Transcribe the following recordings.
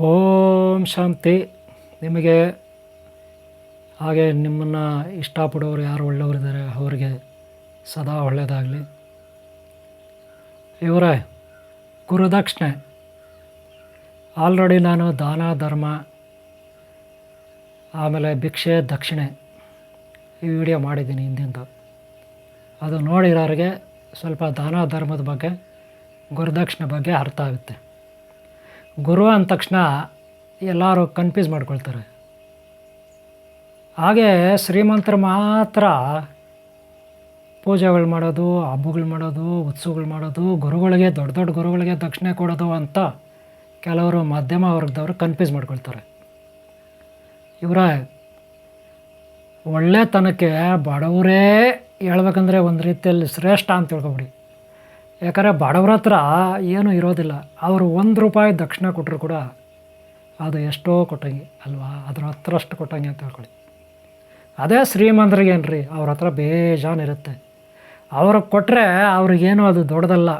ಓಂ ಶಾಂತಿ. ನಿಮಗೆ ಹಾಗೆ ನಿಮ್ಮನ್ನು ಇಷ್ಟಪಡೋರು ಯಾರು ಒಳ್ಳೆಯವರಿದ್ದಾರೆ ಅವರಿಗೆ ಸದಾ ಒಳ್ಳೆಯದಾಗಲಿ. ಇವರೇ, ಗುರುದಕ್ಷಿಣೆ. ಆಲ್ರೆಡಿ ನಾನು ದಾನ, ಧರ್ಮ, ಆಮೇಲೆ ಭಿಕ್ಷೆ, ದಕ್ಷಿಣೆ ಈ ವಿಡಿಯೋ ಮಾಡಿದ್ದೀನಿ ಹಿಂದಿಂದು. ಅದು ನೋಡಿರೋರಿಗೆ ಸ್ವಲ್ಪ ದಾನ, ಧರ್ಮದ ಬಗ್ಗೆ, ಗುರುದಕ್ಷಿಣೆ ಬಗ್ಗೆ ಅರ್ಥ ಆಗುತ್ತೆ. ಗುರು ಅಂದ ತಕ್ಷಣ ಎಲ್ಲರೂ ಕನ್ಫ್ಯೂಸ್ ಮಾಡ್ಕೊಳ್ತಾರೆ. ಹಾಗೆ ಶ್ರೀಮಂತರು ಮಾತ್ರ ಪೂಜೆಗಳು ಮಾಡೋದು, ಹಬ್ಬಗಳು ಮಾಡೋದು, ಉತ್ಸವಗಳು ಮಾಡೋದು, ಗುರುಗಳಿಗೆ, ದೊಡ್ಡ ದೊಡ್ಡ ಗುರುಗಳಿಗೆ ದಕ್ಷಿಣೆ ಕೊಡೋದು ಅಂತ ಕೆಲವರು ಮಧ್ಯಮ ವರ್ಗದವರು ಕನ್ಫ್ಯೂಸ್ ಮಾಡ್ಕೊಳ್ತಾರೆ. ಇವರ ಒಳ್ಳೆತನಕ್ಕೆ ಬಡವರೇ ಹೇಳ್ಬೇಕಂದ್ರೆ ಒಂದು ರೀತಿಯಲ್ಲಿ ಶ್ರೇಷ್ಠ ಅಂತ ತಿಳ್ಕೊಬಿಡಿ. ಯಾಕಂದರೆ ಬಡವ್ರ ಹತ್ರ ಏನೂ ಇರೋದಿಲ್ಲ. ಅವರು ಒಂದು ರೂಪಾಯಿ ದಕ್ಷಿಣ ಕೊಟ್ಟರು ಕೂಡ ಅದು ಎಷ್ಟೋ ಕೊಟ್ಟಂಗೆ ಅಲ್ವಾ? ಅದ್ರ ಹತ್ರ ಅಷ್ಟು ಕೊಟ್ಟಂಗೆ ಅಂತ ಹೇಳ್ಕೊಳ್ಳಿ. ಅದೇ ಶ್ರೀಮಂತರಿಗೇನು ರೀ ಅವ್ರ ಹತ್ರ ಬೇಜಾನ್ ಇರುತ್ತೆ ಅವ್ರಿಗೆ ಕೊಟ್ಟರೆ ಅವ್ರಿಗೇನು ಅದು ದೊಡ್ಡದಲ್ಲ.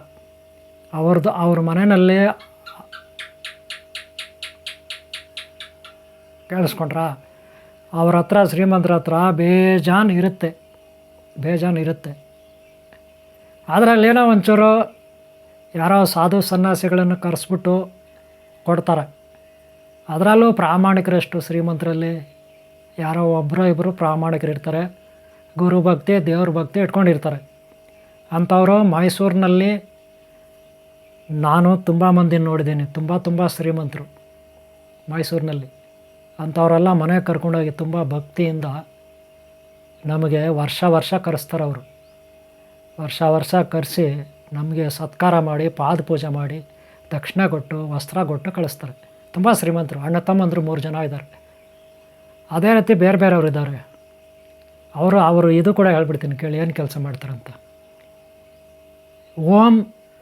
ಅವ್ರದ್ದು ಅವ್ರ ಮನೆಯಲ್ಲಿ ಕೇಳಿಸ್ಕೊಂಡ್ರ? ಅವ್ರ ಹತ್ರ ಶ್ರೀಮಂತರ ಹತ್ರ ಬೇಜಾನ್ ಇರುತ್ತೆ. ಬೇಜಾನ್ ಇರುತ್ತೆ. ಅದರಲ್ಲಿ ಏನೋ ಒಂಚೂರು ಯಾರೋ ಸಾಧು ಸನ್ಯಾಸಿಗಳನ್ನು ಕರೆಸ್ಬಿಟ್ಟು ಕೊಡ್ತಾರೆ. ಅದರಲ್ಲೂ ಪ್ರಾಮಾಣಿಕರಷ್ಟು ಶ್ರೀಮಂತರಲ್ಲಿ? ಯಾರೋ ಒಬ್ಬರೋ ಇಬ್ಬರು ಪ್ರಾಮಾಣಿಕರಿರ್ತಾರೆ ಗುರು ಭಕ್ತಿ, ದೇವ್ರ ಭಕ್ತಿ ಇಟ್ಕೊಂಡಿರ್ತಾರೆ. ಅಂಥವರು ಮೈಸೂರಿನಲ್ಲಿ ನಾನು ತುಂಬ ಮಂದಿ ನೋಡಿದ್ದೀನಿ. ತುಂಬ ತುಂಬ ಶ್ರೀಮಂತರು ಮೈಸೂರಿನಲ್ಲಿ. ಅಂಥವರೆಲ್ಲ ಮನೆಗೆ ಕರ್ಕೊಂಡೋಗಿ ತುಂಬ ಭಕ್ತಿಯಿಂದ ನಮಗೆ ವರ್ಷ ವರ್ಷ ಕರೆಸ್ತಾರೆ ಅವರು. ವರ್ಷ ವರ್ಷ ಕರೆಸಿ ನಮಗೆ ಸತ್ಕಾರ ಮಾಡಿ ಪಾದ ಪೂಜೆ ಮಾಡಿ, ದಕ್ಷಿಣ ಕೊಟ್ಟು, ವಸ್ತ್ರ ಕೊಟ್ಟು ಕಳಿಸ್ತಾರೆ. ತುಂಬ ಶ್ರೀಮಂತರು, ಅಣ್ಣ ತಮ್ಮಂದರು ಮೂರು ಜನ ಇದ್ದಾರೆ. ಅದೇ ರೀತಿ ಬೇರೆ ಬೇರೆಯವರು ಇದ್ದಾರೆ. ಅವರು ಅವರು ಇದು ಕೂಡ ಹೇಳ್ಬಿಡ್ತೀನಿ ಕೇಳಿ, ಏನು ಕೆಲಸ ಮಾಡ್ತಾರಂತ ಓಂ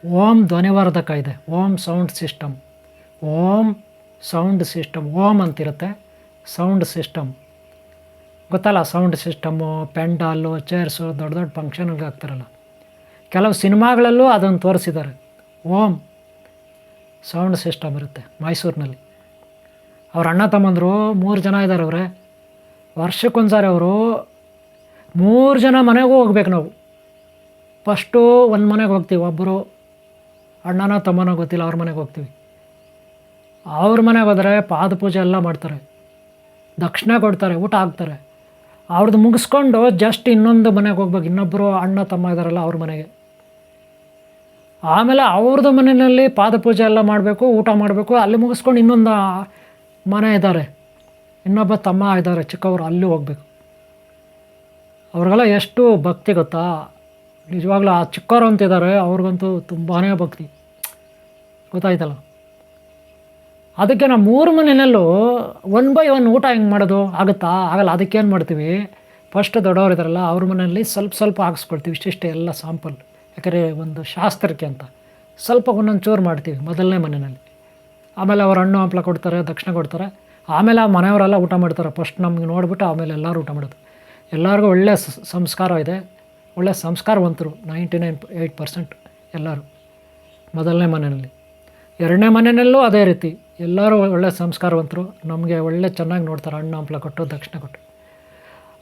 ಓಂ ಧ್ವನಿವರ್ಧಕ ಇದೆ. Om sound system. Om sound system, Om ಅಂತಿರುತ್ತೆ. Sound system. ಗೊತ್ತಲ್ಲ, ಸೌಂಡ್ ಸಿಸ್ಟಮ್ಮು ಪೆಂಡಾಲು ಚೇರ್ಸು, ದೊಡ್ಡ ದೊಡ್ಡ ಫಂಕ್ಷನ್ಗೆ ಹಾಕ್ತಾರಲ್ಲ. ಕೆಲವು ಸಿನಿಮಾಗಳಲ್ಲೂ ಅದನ್ನು ತೋರಿಸಿದ್ದಾರೆ. ಓಂ ಸೌಂಡ್ ಸಿಸ್ಟಮ್ ಇರುತ್ತೆ ಮೈಸೂರಿನಲ್ಲಿ. ಅವ್ರ ಅಣ್ಣ ತಮ್ಮಂದರು ಮೂರು ಜನ ಇದ್ದಾರೆ ಅವರೇ. ವರ್ಷಕ್ಕೊಂದ್ಸಾರಿ ಅವರು ಮೂರು ಜನ ಮನೆಗೂ ಹೋಗ್ಬೇಕು ನಾವು. ಫಸ್ಟು ಒಂದು ಮನೆಗೆ ಹೋಗ್ತೀವಿ ಒಬ್ಬರು ಅಣ್ಣನೋ ತಮ್ಮನೋ ಗೊತ್ತಿಲ್ಲ ಅವ್ರ ಮನೆಗೆ ಹೋಗ್ತೀವಿ. ಅವ್ರ ಮನೆಗೆ ಹೋದರೆ ಪಾದ ಪೂಜೆ ಎಲ್ಲ ಮಾಡ್ತಾರೆ. ದಕ್ಷಿಣ ಕೊಡ್ತಾರೆ, ಊಟ ಹಾಕ್ತಾರೆ. ಅವ್ರದ್ದು ಮುಗಿಸ್ಕೊಂಡು ಜಸ್ಟ್ ಇನ್ನೊಂದು ಮನೆಗೆ ಹೋಗ್ಬೇಕು. ಇನ್ನೊಬ್ಬರು ಅಣ್ಣ ತಮ್ಮ ಇದ್ದಾರಲ್ಲ ಅವ್ರ ಮನೆಗೆ. ಆಮೇಲೆ ಅವ್ರದ್ದು ಮನೆಯಲ್ಲಿ ಪಾದ ಪೂಜೆ ಎಲ್ಲ ಮಾಡಬೇಕು, ಊಟ ಮಾಡಬೇಕು, ಅಲ್ಲಿ ಮುಗಿಸ್ಕೊಂಡು ಇನ್ನೊಂದು ಮನೆ ಇದ್ದಾರೆ. ಇನ್ನೊಬ್ಬ ತಮ್ಮ ಇದ್ದಾರೆ, ಚಿಕ್ಕವರು ಅಲ್ಲಿ ಹೋಗ್ಬೇಕು. ಅವ್ರಿಗೆಲ್ಲ ಎಷ್ಟು ಭಕ್ತಿ ಗೊತ್ತಾ? ನಿಜವಾಗ್ಲೂ ಆ ಚಿಕ್ಕವರು ಅಂತಿದ್ದಾರೆ ಅವ್ರಿಗಂತೂ ತುಂಬಾ ಭಕ್ತಿ. ಗೊತ್ತಾಯ್ತಲ್ಲ? ಅದಕ್ಕೆ ನಾವು ಮೂರು ಮನೆಯಲ್ಲೂ ಒನ್ ಬೈ ಒನ್ ಊಟ ಹೆಂಗೆ ಮಾಡೋದು? ಆಗುತ್ತಾ? ಆಗಲ್ಲ, ಅದಕ್ಕೇನು ಮಾಡ್ತೀವಿ? ಫಸ್ಟ್ ದೊಡ್ಡವ್ರು ಇದ್ದಾರಲ್ಲ ಅವ್ರ ಮನೆಯಲ್ಲಿ ಸ್ವಲ್ಪ ಸ್ವಲ್ಪ ಹಾಕ್ಸ್ಕೊಳ್ತೀವಿ, ಇಷ್ಟಿಷ್ಟೇ ಎಲ್ಲ ಸಾಂಪಲ್ ಯಾಕಂದರೆ ಒಂದು ಶಾಸ್ತ್ರಕ್ಕೆ ಅಂತ. ಸ್ವಲ್ಪ ಒಂದೊಂದು ಚೂರು ಮಾಡ್ತೀವಿ ಮೊದಲನೇ ಮನೆಯಲ್ಲಿ. ಆಮೇಲೆ ಅವ್ರು ಹಣ್ಣು ಹಂಪ್ಲ ಕೊಡ್ತಾರೆ, ದಕ್ಷಿಣ ಕೊಡ್ತಾರೆ. ಆಮೇಲೆ ಆ ಮನೆಯವರೆಲ್ಲ ಊಟ ಮಾಡ್ತಾರೆ. ಫಸ್ಟ್ ನಮ್ಗೆ ನೋಡಿಬಿಟ್ಟು ಆಮೇಲೆ ಎಲ್ಲರೂ ಊಟ ಮಾಡೋದು. ಎಲ್ಲರಿಗೂ ಒಳ್ಳೆಯ ಸಂಸ್ಕಾರ ಇದೆ. ಒಳ್ಳೆಯ ಸಂಸ್ಕಾರವಂತರು, ನೈಂಟಿ ನೈನ್ ಏಯ್ಟ್ ಪರ್ಸೆಂಟ್ ಎಲ್ಲರೂ ಮೊದಲನೇ ಮನೆಯಲ್ಲಿ. ಎರಡನೇ ಮನೆಯಲ್ಲೂ ಅದೇ ರೀತಿ. ಎಲ್ಲರೂ ಒಳ್ಳೆ ಸಂಸ್ಕಾರವಂತರು. ನಮಗೆ ಒಳ್ಳೆ ಚೆನ್ನಾಗಿ ನೋಡ್ತಾರೆ. ಹಣ್ಣು ಹಂಪ್ಲ ಕೊಟ್ಟು, ದಕ್ಷಿಣ ಕೊಟ್ಟು.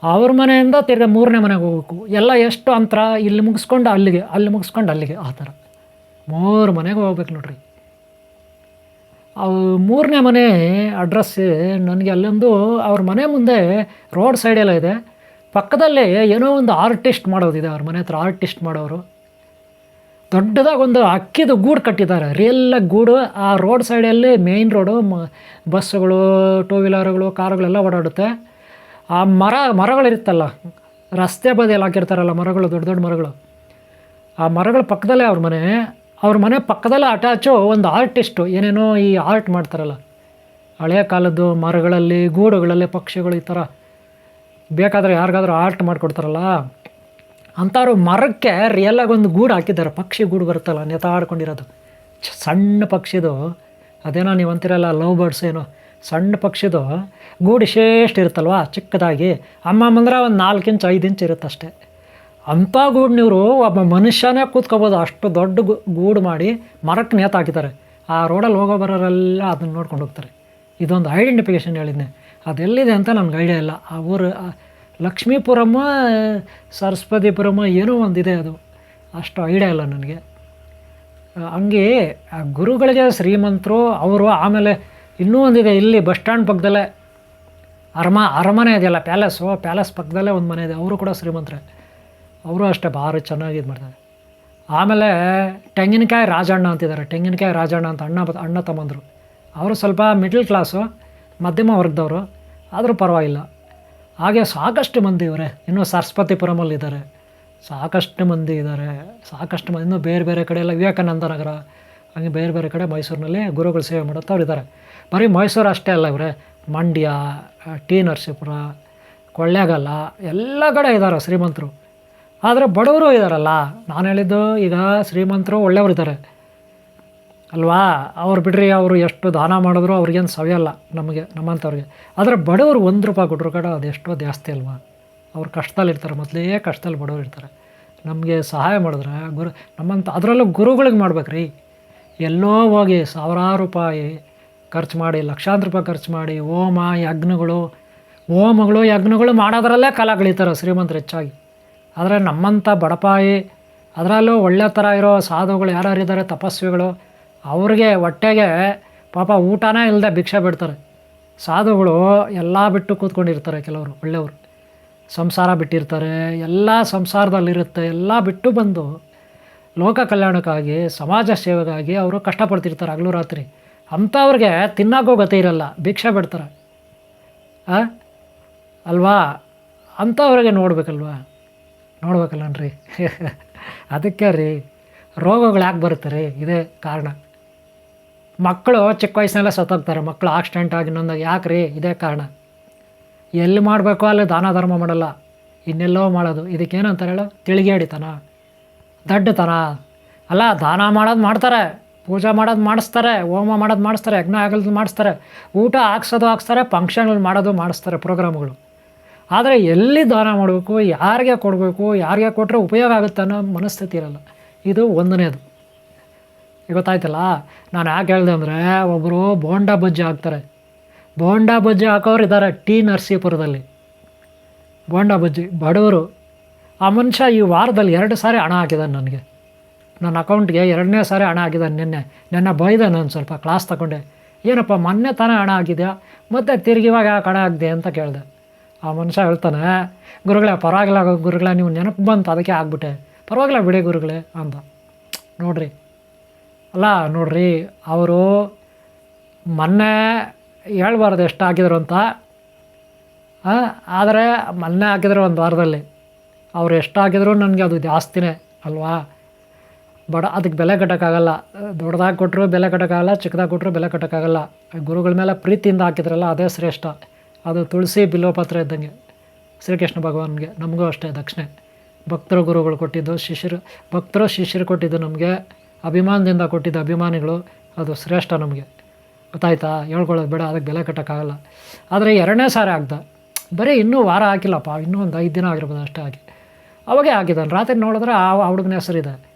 ಅವ್ರ ಮನೆಯಿಂದ ತಿರ್ಗಿ ಮೂರನೇ ಮನೆಗೆ ಹೋಗ್ಬೇಕು. ಎಲ್ಲ ಎಷ್ಟು ಅಂತರ ಇಲ್ಲಿ ಮುಗಿಸ್ಕೊಂಡು ಅಲ್ಲಿಗೆ, ಅಲ್ಲಿ ಮುಗಿಸ್ಕೊಂಡು ಅಲ್ಲಿಗೆ, ಆ ಥರ. ಮೂರು ಮನೆಗೆ ಹೋಗ್ಬೇಕು ನೋಡ್ರಿ. ಅವು ಮೂರನೇ ಮನೆ ಅಡ್ರೆಸ್ ನನಗೆ ಅಲ್ಲೊಂದು ಅವ್ರ ಮನೆ ಮುಂದೆ ರೋಡ್ ಸೈಡೆಲ್ಲ ಇದೆ. ಪಕ್ಕದಲ್ಲೇ ಏನೋ ಒಂದು ಆರ್ಟಿಸ್ಟ್ ಮಾಡೋದಿದೆ ಅವ್ರ ಮನೆ ಹತ್ರ ಆರ್ಟಿಸ್ಟ್ ಮಾಡೋರು. ದೊಡ್ಡದಾಗಿ ಒಂದು ಅಕ್ಕಿದು ಗೂಡು ಕಟ್ಟಿದ್ದಾರೆ. ರಿಯಲ್ಲಾಗಿ ಗೂಡು, ಆ ರೋಡ್ ಸೈಡಲ್ಲಿ ಮೇಯ್ನ್ ರೋಡು ಬಸ್ಸುಗಳು ಟೂ ವೀಲರ್ಗಳು ಕಾರುಗಳೆಲ್ಲ ಓಡಾಡುತ್ತೆ. ಆ ಮರ, ಮರಗಳಿರುತ್ತಲ್ಲ, ರಸ್ತೆ ಬದಿಯಲ್ಲಿ ಹಾಕಿರ್ತಾರಲ್ಲ ಮರಗಳು, ದೊಡ್ಡ ದೊಡ್ಡ ಮರಗಳು. ಆ ಮರಗಳ ಪಕ್ಕದಲ್ಲೇ ಅವ್ರ ಮನೆ ಅವ್ರ ಮನೆ ಪಕ್ಕದಲ್ಲೇ ಅಟ್ಯಾಚು ಒಂದು ಆರ್ಟಿಸ್ಟು ಏನೇನೋ ಈ ಆರ್ಟ್ ಮಾಡ್ತಾರಲ್ಲ. ಹಳೆಯ ಕಾಲದ್ದು ಮರಗಳಲ್ಲಿ, ಗೂಡುಗಳಲ್ಲಿ, ಪಕ್ಷಿಗಳು ಈ ಥರ ಬೇಕಾದರೆ ಯಾರಿಗಾದ್ರೂ ಆರ್ಟ್ ಮಾಡಿಕೊಡ್ತಾರಲ್ಲ. ಅಂಥವ್ರು ಮರಕ್ಕೆ ರಿಯಲಾಗಿ ಒಂದು ಗೂಡು ಹಾಕಿದ್ದಾರೆ. ಪಕ್ಷಿ ಗೂಡು ಬರುತ್ತಲ್ಲ ನೇತಾಡ್ಕೊಂಡಿರೋದು ಸಣ್ಣ ಪಕ್ಷಿದು. ಅದೇನೋ ನೀವು ಅಂತಿರಲ್ಲ ಲವ್ ಬರ್ಡ್ಸ್ ಏನೋ. ಸಣ್ಣ ಪಕ್ಷಿದು. ಗೂಡು ಶೇಷ್ಟು ಇರುತ್ತಲ್ವ? ಚಿಕ್ಕದಾಗಿ. ಅಮ್ಮ ಅಂದ್ರೆ ಒಂದು ನಾಲ್ಕು ಇಂಚು ಐದು ಇಂಚು ಇರುತ್ತೆ ಅಷ್ಟೇ ಅಂಥ ಗೂಡಿನವರು ನೀವು ಒಬ್ಬ ಮನುಷ್ಯನೇ ಕೂತ್ಕೋಬೋದು. ಅಷ್ಟು ದೊಡ್ಡ ಗೂಡು ಮಾಡಿ ಮರಕ್ಕೆ ನೇತಾಕಿದ್ದಾರೆ ಆ ರೋಡಲ್ಲಿ ಹೋಗೋ ಬರೋರೆಲ್ಲ ಅದನ್ನ ನೋಡ್ಕೊಂಡು ಹೋಗ್ತಾರೆ. ಇದೊಂದು ಐಡೆಂಟಿಫಿಕೇಷನ್ ಹೇಳಿದ್ನೆ. ಅದೆಲ್ಲಿದೆ ಅಂತ ನನಗೆ ಐಡಿಯಾ ಇಲ್ಲ. ಆ ಊರು ಲಕ್ಷ್ಮೀಪುರಮ್ಮ ಲಕ್ಷ್ಮೀಪುರಮ, ಸರಸ್ವತಿಪುರಮ ಏನೋ ಒಂದಿದೆ ಅದು. ಅಷ್ಟು ಐಡಿಯಾ ಇಲ್ಲ ನನಗೆ. ಹಂಗೆ ಗುರುಗಳಿಗೆ ಶ್ರೀಮಂತರು, ಅವರು ಆಮೇಲೆ ಇನ್ನೂ ಒಂದಿದೆ ಇಲ್ಲಿ ಬಸ್ ಸ್ಟ್ಯಾಂಡ್ ಪಕ್ಕದಲ್ಲೇ ಅರಮ ಅರಮನೆ ಇದೆಯಲ್ಲ ಪ್ಯಾಲೇಸು ಪ್ಯಾಲೇಸ್ ಪಕ್ಕದಲ್ಲೇ ಒಂದು ಮನೆ ಇದೆ. ಅವರು ಕೂಡ ಶ್ರೀಮಂತರೇ. ಅವರು ಅಷ್ಟೇ ಭಾರಿ ಚೆನ್ನಾಗಿ ಇದು ಮಾಡ್ತಾರೆ. ಆಮೇಲೆ ತೆಂಗಿನಕಾಯಿ ರಾಜಣ್ಣ ಅಂತಿದ್ದಾರೆ. ತೆಂಗಿನಕಾಯಿ ರಾಜಣ್ಣ ಅಂತ ಅಣ್ಣ ಅಣ್ಣ ತಮ್ಮಂದರು. ಅವರು ಸ್ವಲ್ಪ ಮಿಡ್ಲ್ ಕ್ಲಾಸು ಮಧ್ಯಮ ವರ್ಗದವರು. ಆದರೂ ಪರವಾಗಿಲ್ಲ. ಹಾಗೆ ಸಾಕಷ್ಟು ಮಂದಿ ಇವರೇ. ಇನ್ನೂ ಸರಸ್ವತಿಪುರಮಲ್ಲಿ ಇದ್ದಾರೆ. ಸಾಕಷ್ಟು ಮಂದಿ ಇದ್ದಾರೆ. ಸಾಕಷ್ಟು ಮಂದಿ, ಇನ್ನೂ ಬೇರೆ ಬೇರೆ ಕಡೆ ಎಲ್ಲ ವಿವೇಕಾನಂದ ನಗರ ಹಾಗೆ ಬೇರೆ ಬೇರೆ ಕಡೆ ಮೈಸೂರಿನಲ್ಲಿ ಗುರುಗಳು ಸೇವೆ ಮಾಡುತ್ತವ್ರು ಇದ್ದಾರೆ. ಬರೀ ಮೈಸೂರು ಅಷ್ಟೇ ಅಲ್ಲ ಇವರೇ. ಮಂಡ್ಯ ಟಿ ನರಸೀಪುರ, ಕೊಳ್ಳೇಗಾಲ ಎಲ್ಲ ಕಡೆ ಇದ್ದಾರೆ ಶ್ರೀಮಂತರು. ಆದರೆ ಬಡವರು ಇದ್ದಾರಲ್ಲ ನಾನು ಹೇಳಿದ್ದು ಈಗ ಶ್ರೀಮಂತರು ಒಳ್ಳೆಯವರು ಇದ್ದಾರೆ ಅಲ್ವಾ? ಅವ್ರು ಬಿಡ್ರಿ, ಅವರು ಎಷ್ಟು ದಾನ ಮಾಡಿದ್ರು ಅವ್ರಿಗೇನು ಸವಿಯಲ್ಲ ನಮಗೆ, ನಮ್ಮಂಥವ್ರಿಗೆ. ಆದರೆ ಬಡವರು ಒಂದು ರೂಪಾಯಿ ಕೊಟ್ಟರು ಕಡೆ ಅದೆಷ್ಟೋ ಜಾಸ್ತಿ ಅಲ್ವಾ? ಅವ್ರು ಕಷ್ಟದಲ್ಲಿ ಇರ್ತಾರೆ, ಮೊದಲೇ ಕಷ್ಟದಲ್ಲಿ ಬಡವರು ಇರ್ತಾರೆ. ನಮಗೆ ಸಹಾಯ ಮಾಡಿದ್ರೆ ಗುರು, ನಮ್ಮಂಥ, ಅದರಲ್ಲೂ ಗುರುಗಳಿಗೆ ಮಾಡ್ಬೇಕು ರೀ ಎಲ್ಲೋ ಹೋಗಿ ಸಾವಿರಾರು ರೂಪಾಯಿ ಖರ್ಚು ಮಾಡಿ, ಲಕ್ಷಾಂತರ ರೂಪಾಯಿ ಖರ್ಚು ಮಾಡಿ, ಹೋಮ ಯಜ್ಞಗಳು ಹೋಮಗಳು ಯಜ್ಞಗಳು ಮಾಡೋದ್ರಲ್ಲೇ ಕಾಲ ಕಳೀತಾರೆ ಶ್ರೀಮಂತರು ಹೆಚ್ಚಾಗಿ. ಆದರೆ ನಮ್ಮಂಥ ಬಡಪಾಯಿ, ಅದರಲ್ಲೂ ಒಳ್ಳೆ ಥರ ಇರೋ ಸಾಧುಗಳು ಯಾರ್ಯಾರು ಇದ್ದಾರೆ, ತಪಸ್ವಿಗಳು, ಅವ್ರಿಗೆ ಹೊಟ್ಟೆಗೆ ಪಾಪ ಊಟನೇ ಇಲ್ಲದೆ ಭಿಕ್ಷೆ ಬಿಡ್ತಾರೆ. ಸಾಧುಗಳು ಎಲ್ಲ ಬಿಟ್ಟು ಕೂತ್ಕೊಂಡಿರ್ತಾರೆ ಕೆಲವರು, ಒಳ್ಳೆಯವರು. ಸಂಸಾರ ಬಿಟ್ಟಿರ್ತಾರೆ, ಎಲ್ಲ ಸಂಸಾರದಲ್ಲಿರುತ್ತೆ, ಎಲ್ಲ ಬಿಟ್ಟು ಬಂದು ಲೋಕ ಕಲ್ಯಾಣಕ್ಕಾಗಿ, ಸಮಾಜ ಸೇವೆಗಾಗಿ ಅವರು ಕಷ್ಟಪಡ್ತಿರ್ತಾರೆ ಹಗಲು ರಾತ್ರಿ. ಅಂಥವ್ರಿಗೆ ತಿನ್ನೋಕ್ಕೂ ಗತಿ ಇರಲ್ಲ, ಭಿಕ್ಷೆ ಬಿಡ್ತಾರೆ ಅಲ್ವಾ? ಅಂಥವ್ರಿಗೆ ನೋಡ್ಬೇಕಲ್ವಾ? ನೋಡ್ಬೇಕಲ್ಲನ್ರಿ ಅದಕ್ಕೆ ರೀ, ರೋಗಗಳು ಯಾಕೆ ಬರುತ್ತೆ ರೀ? ಇದೇ ಕಾರಣ. ಮಕ್ಕಳು ಚಿಕ್ಕ ವಯಸ್ಸಿನಲ್ಲೇ ಸತ್ತೋಗ್ತಾರೆ. ಮಕ್ಕಳು ಆಕ್ಸಿಡೆಂಟ್ ಆಗಿ ಇನ್ನೊಂದಾಗ ಯಾಕೆ ರೀ? ಇದೇ ಕಾರಣ. ಎಲ್ಲಿ ಮಾಡಬೇಕು ಅಲ್ಲಿ ದಾನ ಧರ್ಮ ಮಾಡಲ್ಲ. ಇನ್ನೆಲ್ಲೋ ಮಾಡೋದು. ಇದಕ್ಕೇನಂತಾರೆ ಹೇಳು? ತಿಳಿಗೇಡಿತನ. ದಡ್ಡತನ. ಅಲ್ಲ, ದಾನ ಮಾಡೋದು ಮಾಡ್ತಾರೆ. ಪೂಜೆ ಮಾಡೋದು ಮಾಡಿಸ್ತಾರೆ, ಹೋಮ ಮಾಡೋದು ಮಾಡಿಸ್ತಾರೆ, ಯಜ್ಞ ಆಗಲ್ದು ಮಾಡಿಸ್ತಾರೆ, ಊಟ ಹಾಕ್ಸೋದು ಹಾಕ್ಸ್ತಾರೆ, ಫಂಕ್ಷನ್ಗಳು ಮಾಡೋದು ಮಾಡಿಸ್ತಾರೆ ಪ್ರೋಗ್ರಾಮ್ಗಳು. ಆದರೆ ಎಲ್ಲಿ ದಾನ ಮಾಡಬೇಕು, ಯಾರಿಗೆ ಕೊಡಬೇಕು, ಯಾರಿಗೆ ಕೊಟ್ಟರೆ ಉಪಯೋಗ ಆಗುತ್ತೆ ಅನ್ನೋ ಮನಸ್ಥಿತಿ ಇರಲ್ಲ. ಇದು ಒಂದನೇದು. ಗೊತ್ತಾಯ್ತಲ್ಲ, ನಾನು ಯಾಕೆ ಹೇಳ್ದೆ ಅಂದರೆ ಒಬ್ಬರು ಬೋಂಡಾ ಬಜ್ಜಿ ಹಾಕ್ತಾರೆ. ಬೋಂಡಾ ಬಜ್ಜಿ ಹಾಕೋರು ಇದ್ದಾರೆ ಟಿ ನರಸೀಪುರದಲ್ಲಿ. ಬೋಂಡಾ ಬಜ್ಜಿ ಬಡವರು. ಆ ಮನುಷ್ಯ ಈ ವಾರದಲ್ಲಿ ಎರಡು ಸಾರಿ ಹಣ ಹಾಕಿದ್ದಾನೆ ನನಗೆ. ನನ್ನ ಅಕೌಂಟ್ಗೆ ಎರಡನೇ ಸಾರಿ ಹಣ ಆಗಿದೆ ನಿನ್ನೆ. ನೆನ್ನೆ ಬೈದೆ ನಾನು ಸ್ವಲ್ಪ ಕ್ಲಾಸ್ ತಗೊಂಡೆ. ಏನಪ್ಪ, ಮೊನ್ನೆ ತಾನೇ ಹಣ ಆಗಿದೆಯಾ ಮತ್ತು ತಿರುಗಿವಾಗ ಯಾಕೆ ಹಣ ಆಗಿದೆ ಅಂತ ಕೇಳಿದೆ. ಆ ಮನುಷ್ಯ ಹೇಳ್ತಾನೆ, ಗುರುಗಳೇ, ಪರವಾಗಿಲ್ಲ ಗುರುಗಳೇ, ನೀವು ನೆನಪು ಬಂತು, ಅದಕ್ಕೆ ಆಗ್ಬಿಟ್ಟೆ. ಪರವಾಗಿಲ್ಲ ಬಿಡಿ ಗುರುಗಳೇ ಅಂತ ನೋಡ್ರಿ. ಅಲ್ಲ, ನೋಡ್ರಿ, ಅವರು ಮೊನ್ನೆ ಹೇಳ್ಬಾರ್ದು ಎಷ್ಟು ಹಾಕಿದ್ರು ಅಂತ. ಆದರೆ ಮೊನ್ನೆ ಹಾಕಿದ್ರು ಒಂದು ವಾರದಲ್ಲಿ. ಅವ್ರು ಎಷ್ಟು ಹಾಕಿದ್ರು ನನಗೆ ಅದು ಜಾಸ್ತಿನೇ, ಅಲ್ವಾ? ಬಡ, ಅದಕ್ಕೆ ಬೆಲೆ ಕಟ್ಟೋಕ್ಕಾಗಲ್ಲ. ದೊಡ್ಡದಾಗಿ ಕೊಟ್ಟರು ಬೆಲೆ ಕಟ್ಟೋಕ್ಕಾಗಲ್ಲ, ಚಿಕ್ಕದಾಗಿ ಕೊಟ್ಟರು ಬೆಲೆ ಕಟ್ಟೋಕ್ಕಾಗಲ್ಲ. ಗುರುಗಳ ಮೇಲೆ ಪ್ರೀತಿಯಿಂದ ಹಾಕಿದ್ರಲ್ಲ, ಅದೇ ಶ್ರೇಷ್ಠ. ಅದು ತುಳಸಿ ಬಿಲ್ವಪತ್ರ ಇದ್ದಂಗೆ ಶ್ರೀಕೃಷ್ಣ ಭಗವಾನ್ಗೆ. ನಮಗೂ ಅಷ್ಟೇ ದಕ್ಷಿಣೆ. ಭಕ್ತರು ಗುರುಗಳು ಕೊಟ್ಟಿದ್ದು ಶಿಷ್ಯರು, ಭಕ್ತರು ಶಿಷ್ಯರು ಕೊಟ್ಟಿದ್ದು ನಮಗೆ. ಅಭಿಮಾನದಿಂದ ಕೊಟ್ಟಿದ್ದ ಅಭಿಮಾನಿಗಳು, ಅದು ಶ್ರೇಷ್ಠ ನಮಗೆ. ಗೊತ್ತಾಯ್ತಾ? ಹೇಳ್ಕೊಳ್ಳೋದು ಬೇಡ, ಅದಕ್ಕೆ ಬೆಲೆ ಕಟ್ಟೋಕ್ಕಾಗಲ್ಲ. ಆದರೆ ಎರಡನೇ ಸಾರಿ ಆಗ್ದ. ಬರೀ ಇನ್ನೂ ವಾರ ಹಾಕಿಲ್ಲಪ್ಪ, ಇನ್ನೂ ಒಂದು ಐದು ದಿನ ಆಗಿರ್ಬೋದು ಅಷ್ಟೇ ಆಗಿ ಅವಾಗೇ ಆಗಿದ್ದಾನೆ ರಾತ್ರಿ ನೋಡಿದ್ರೆ ಆ ಹುಡುಗನ ಹೆಸರಿದೆ.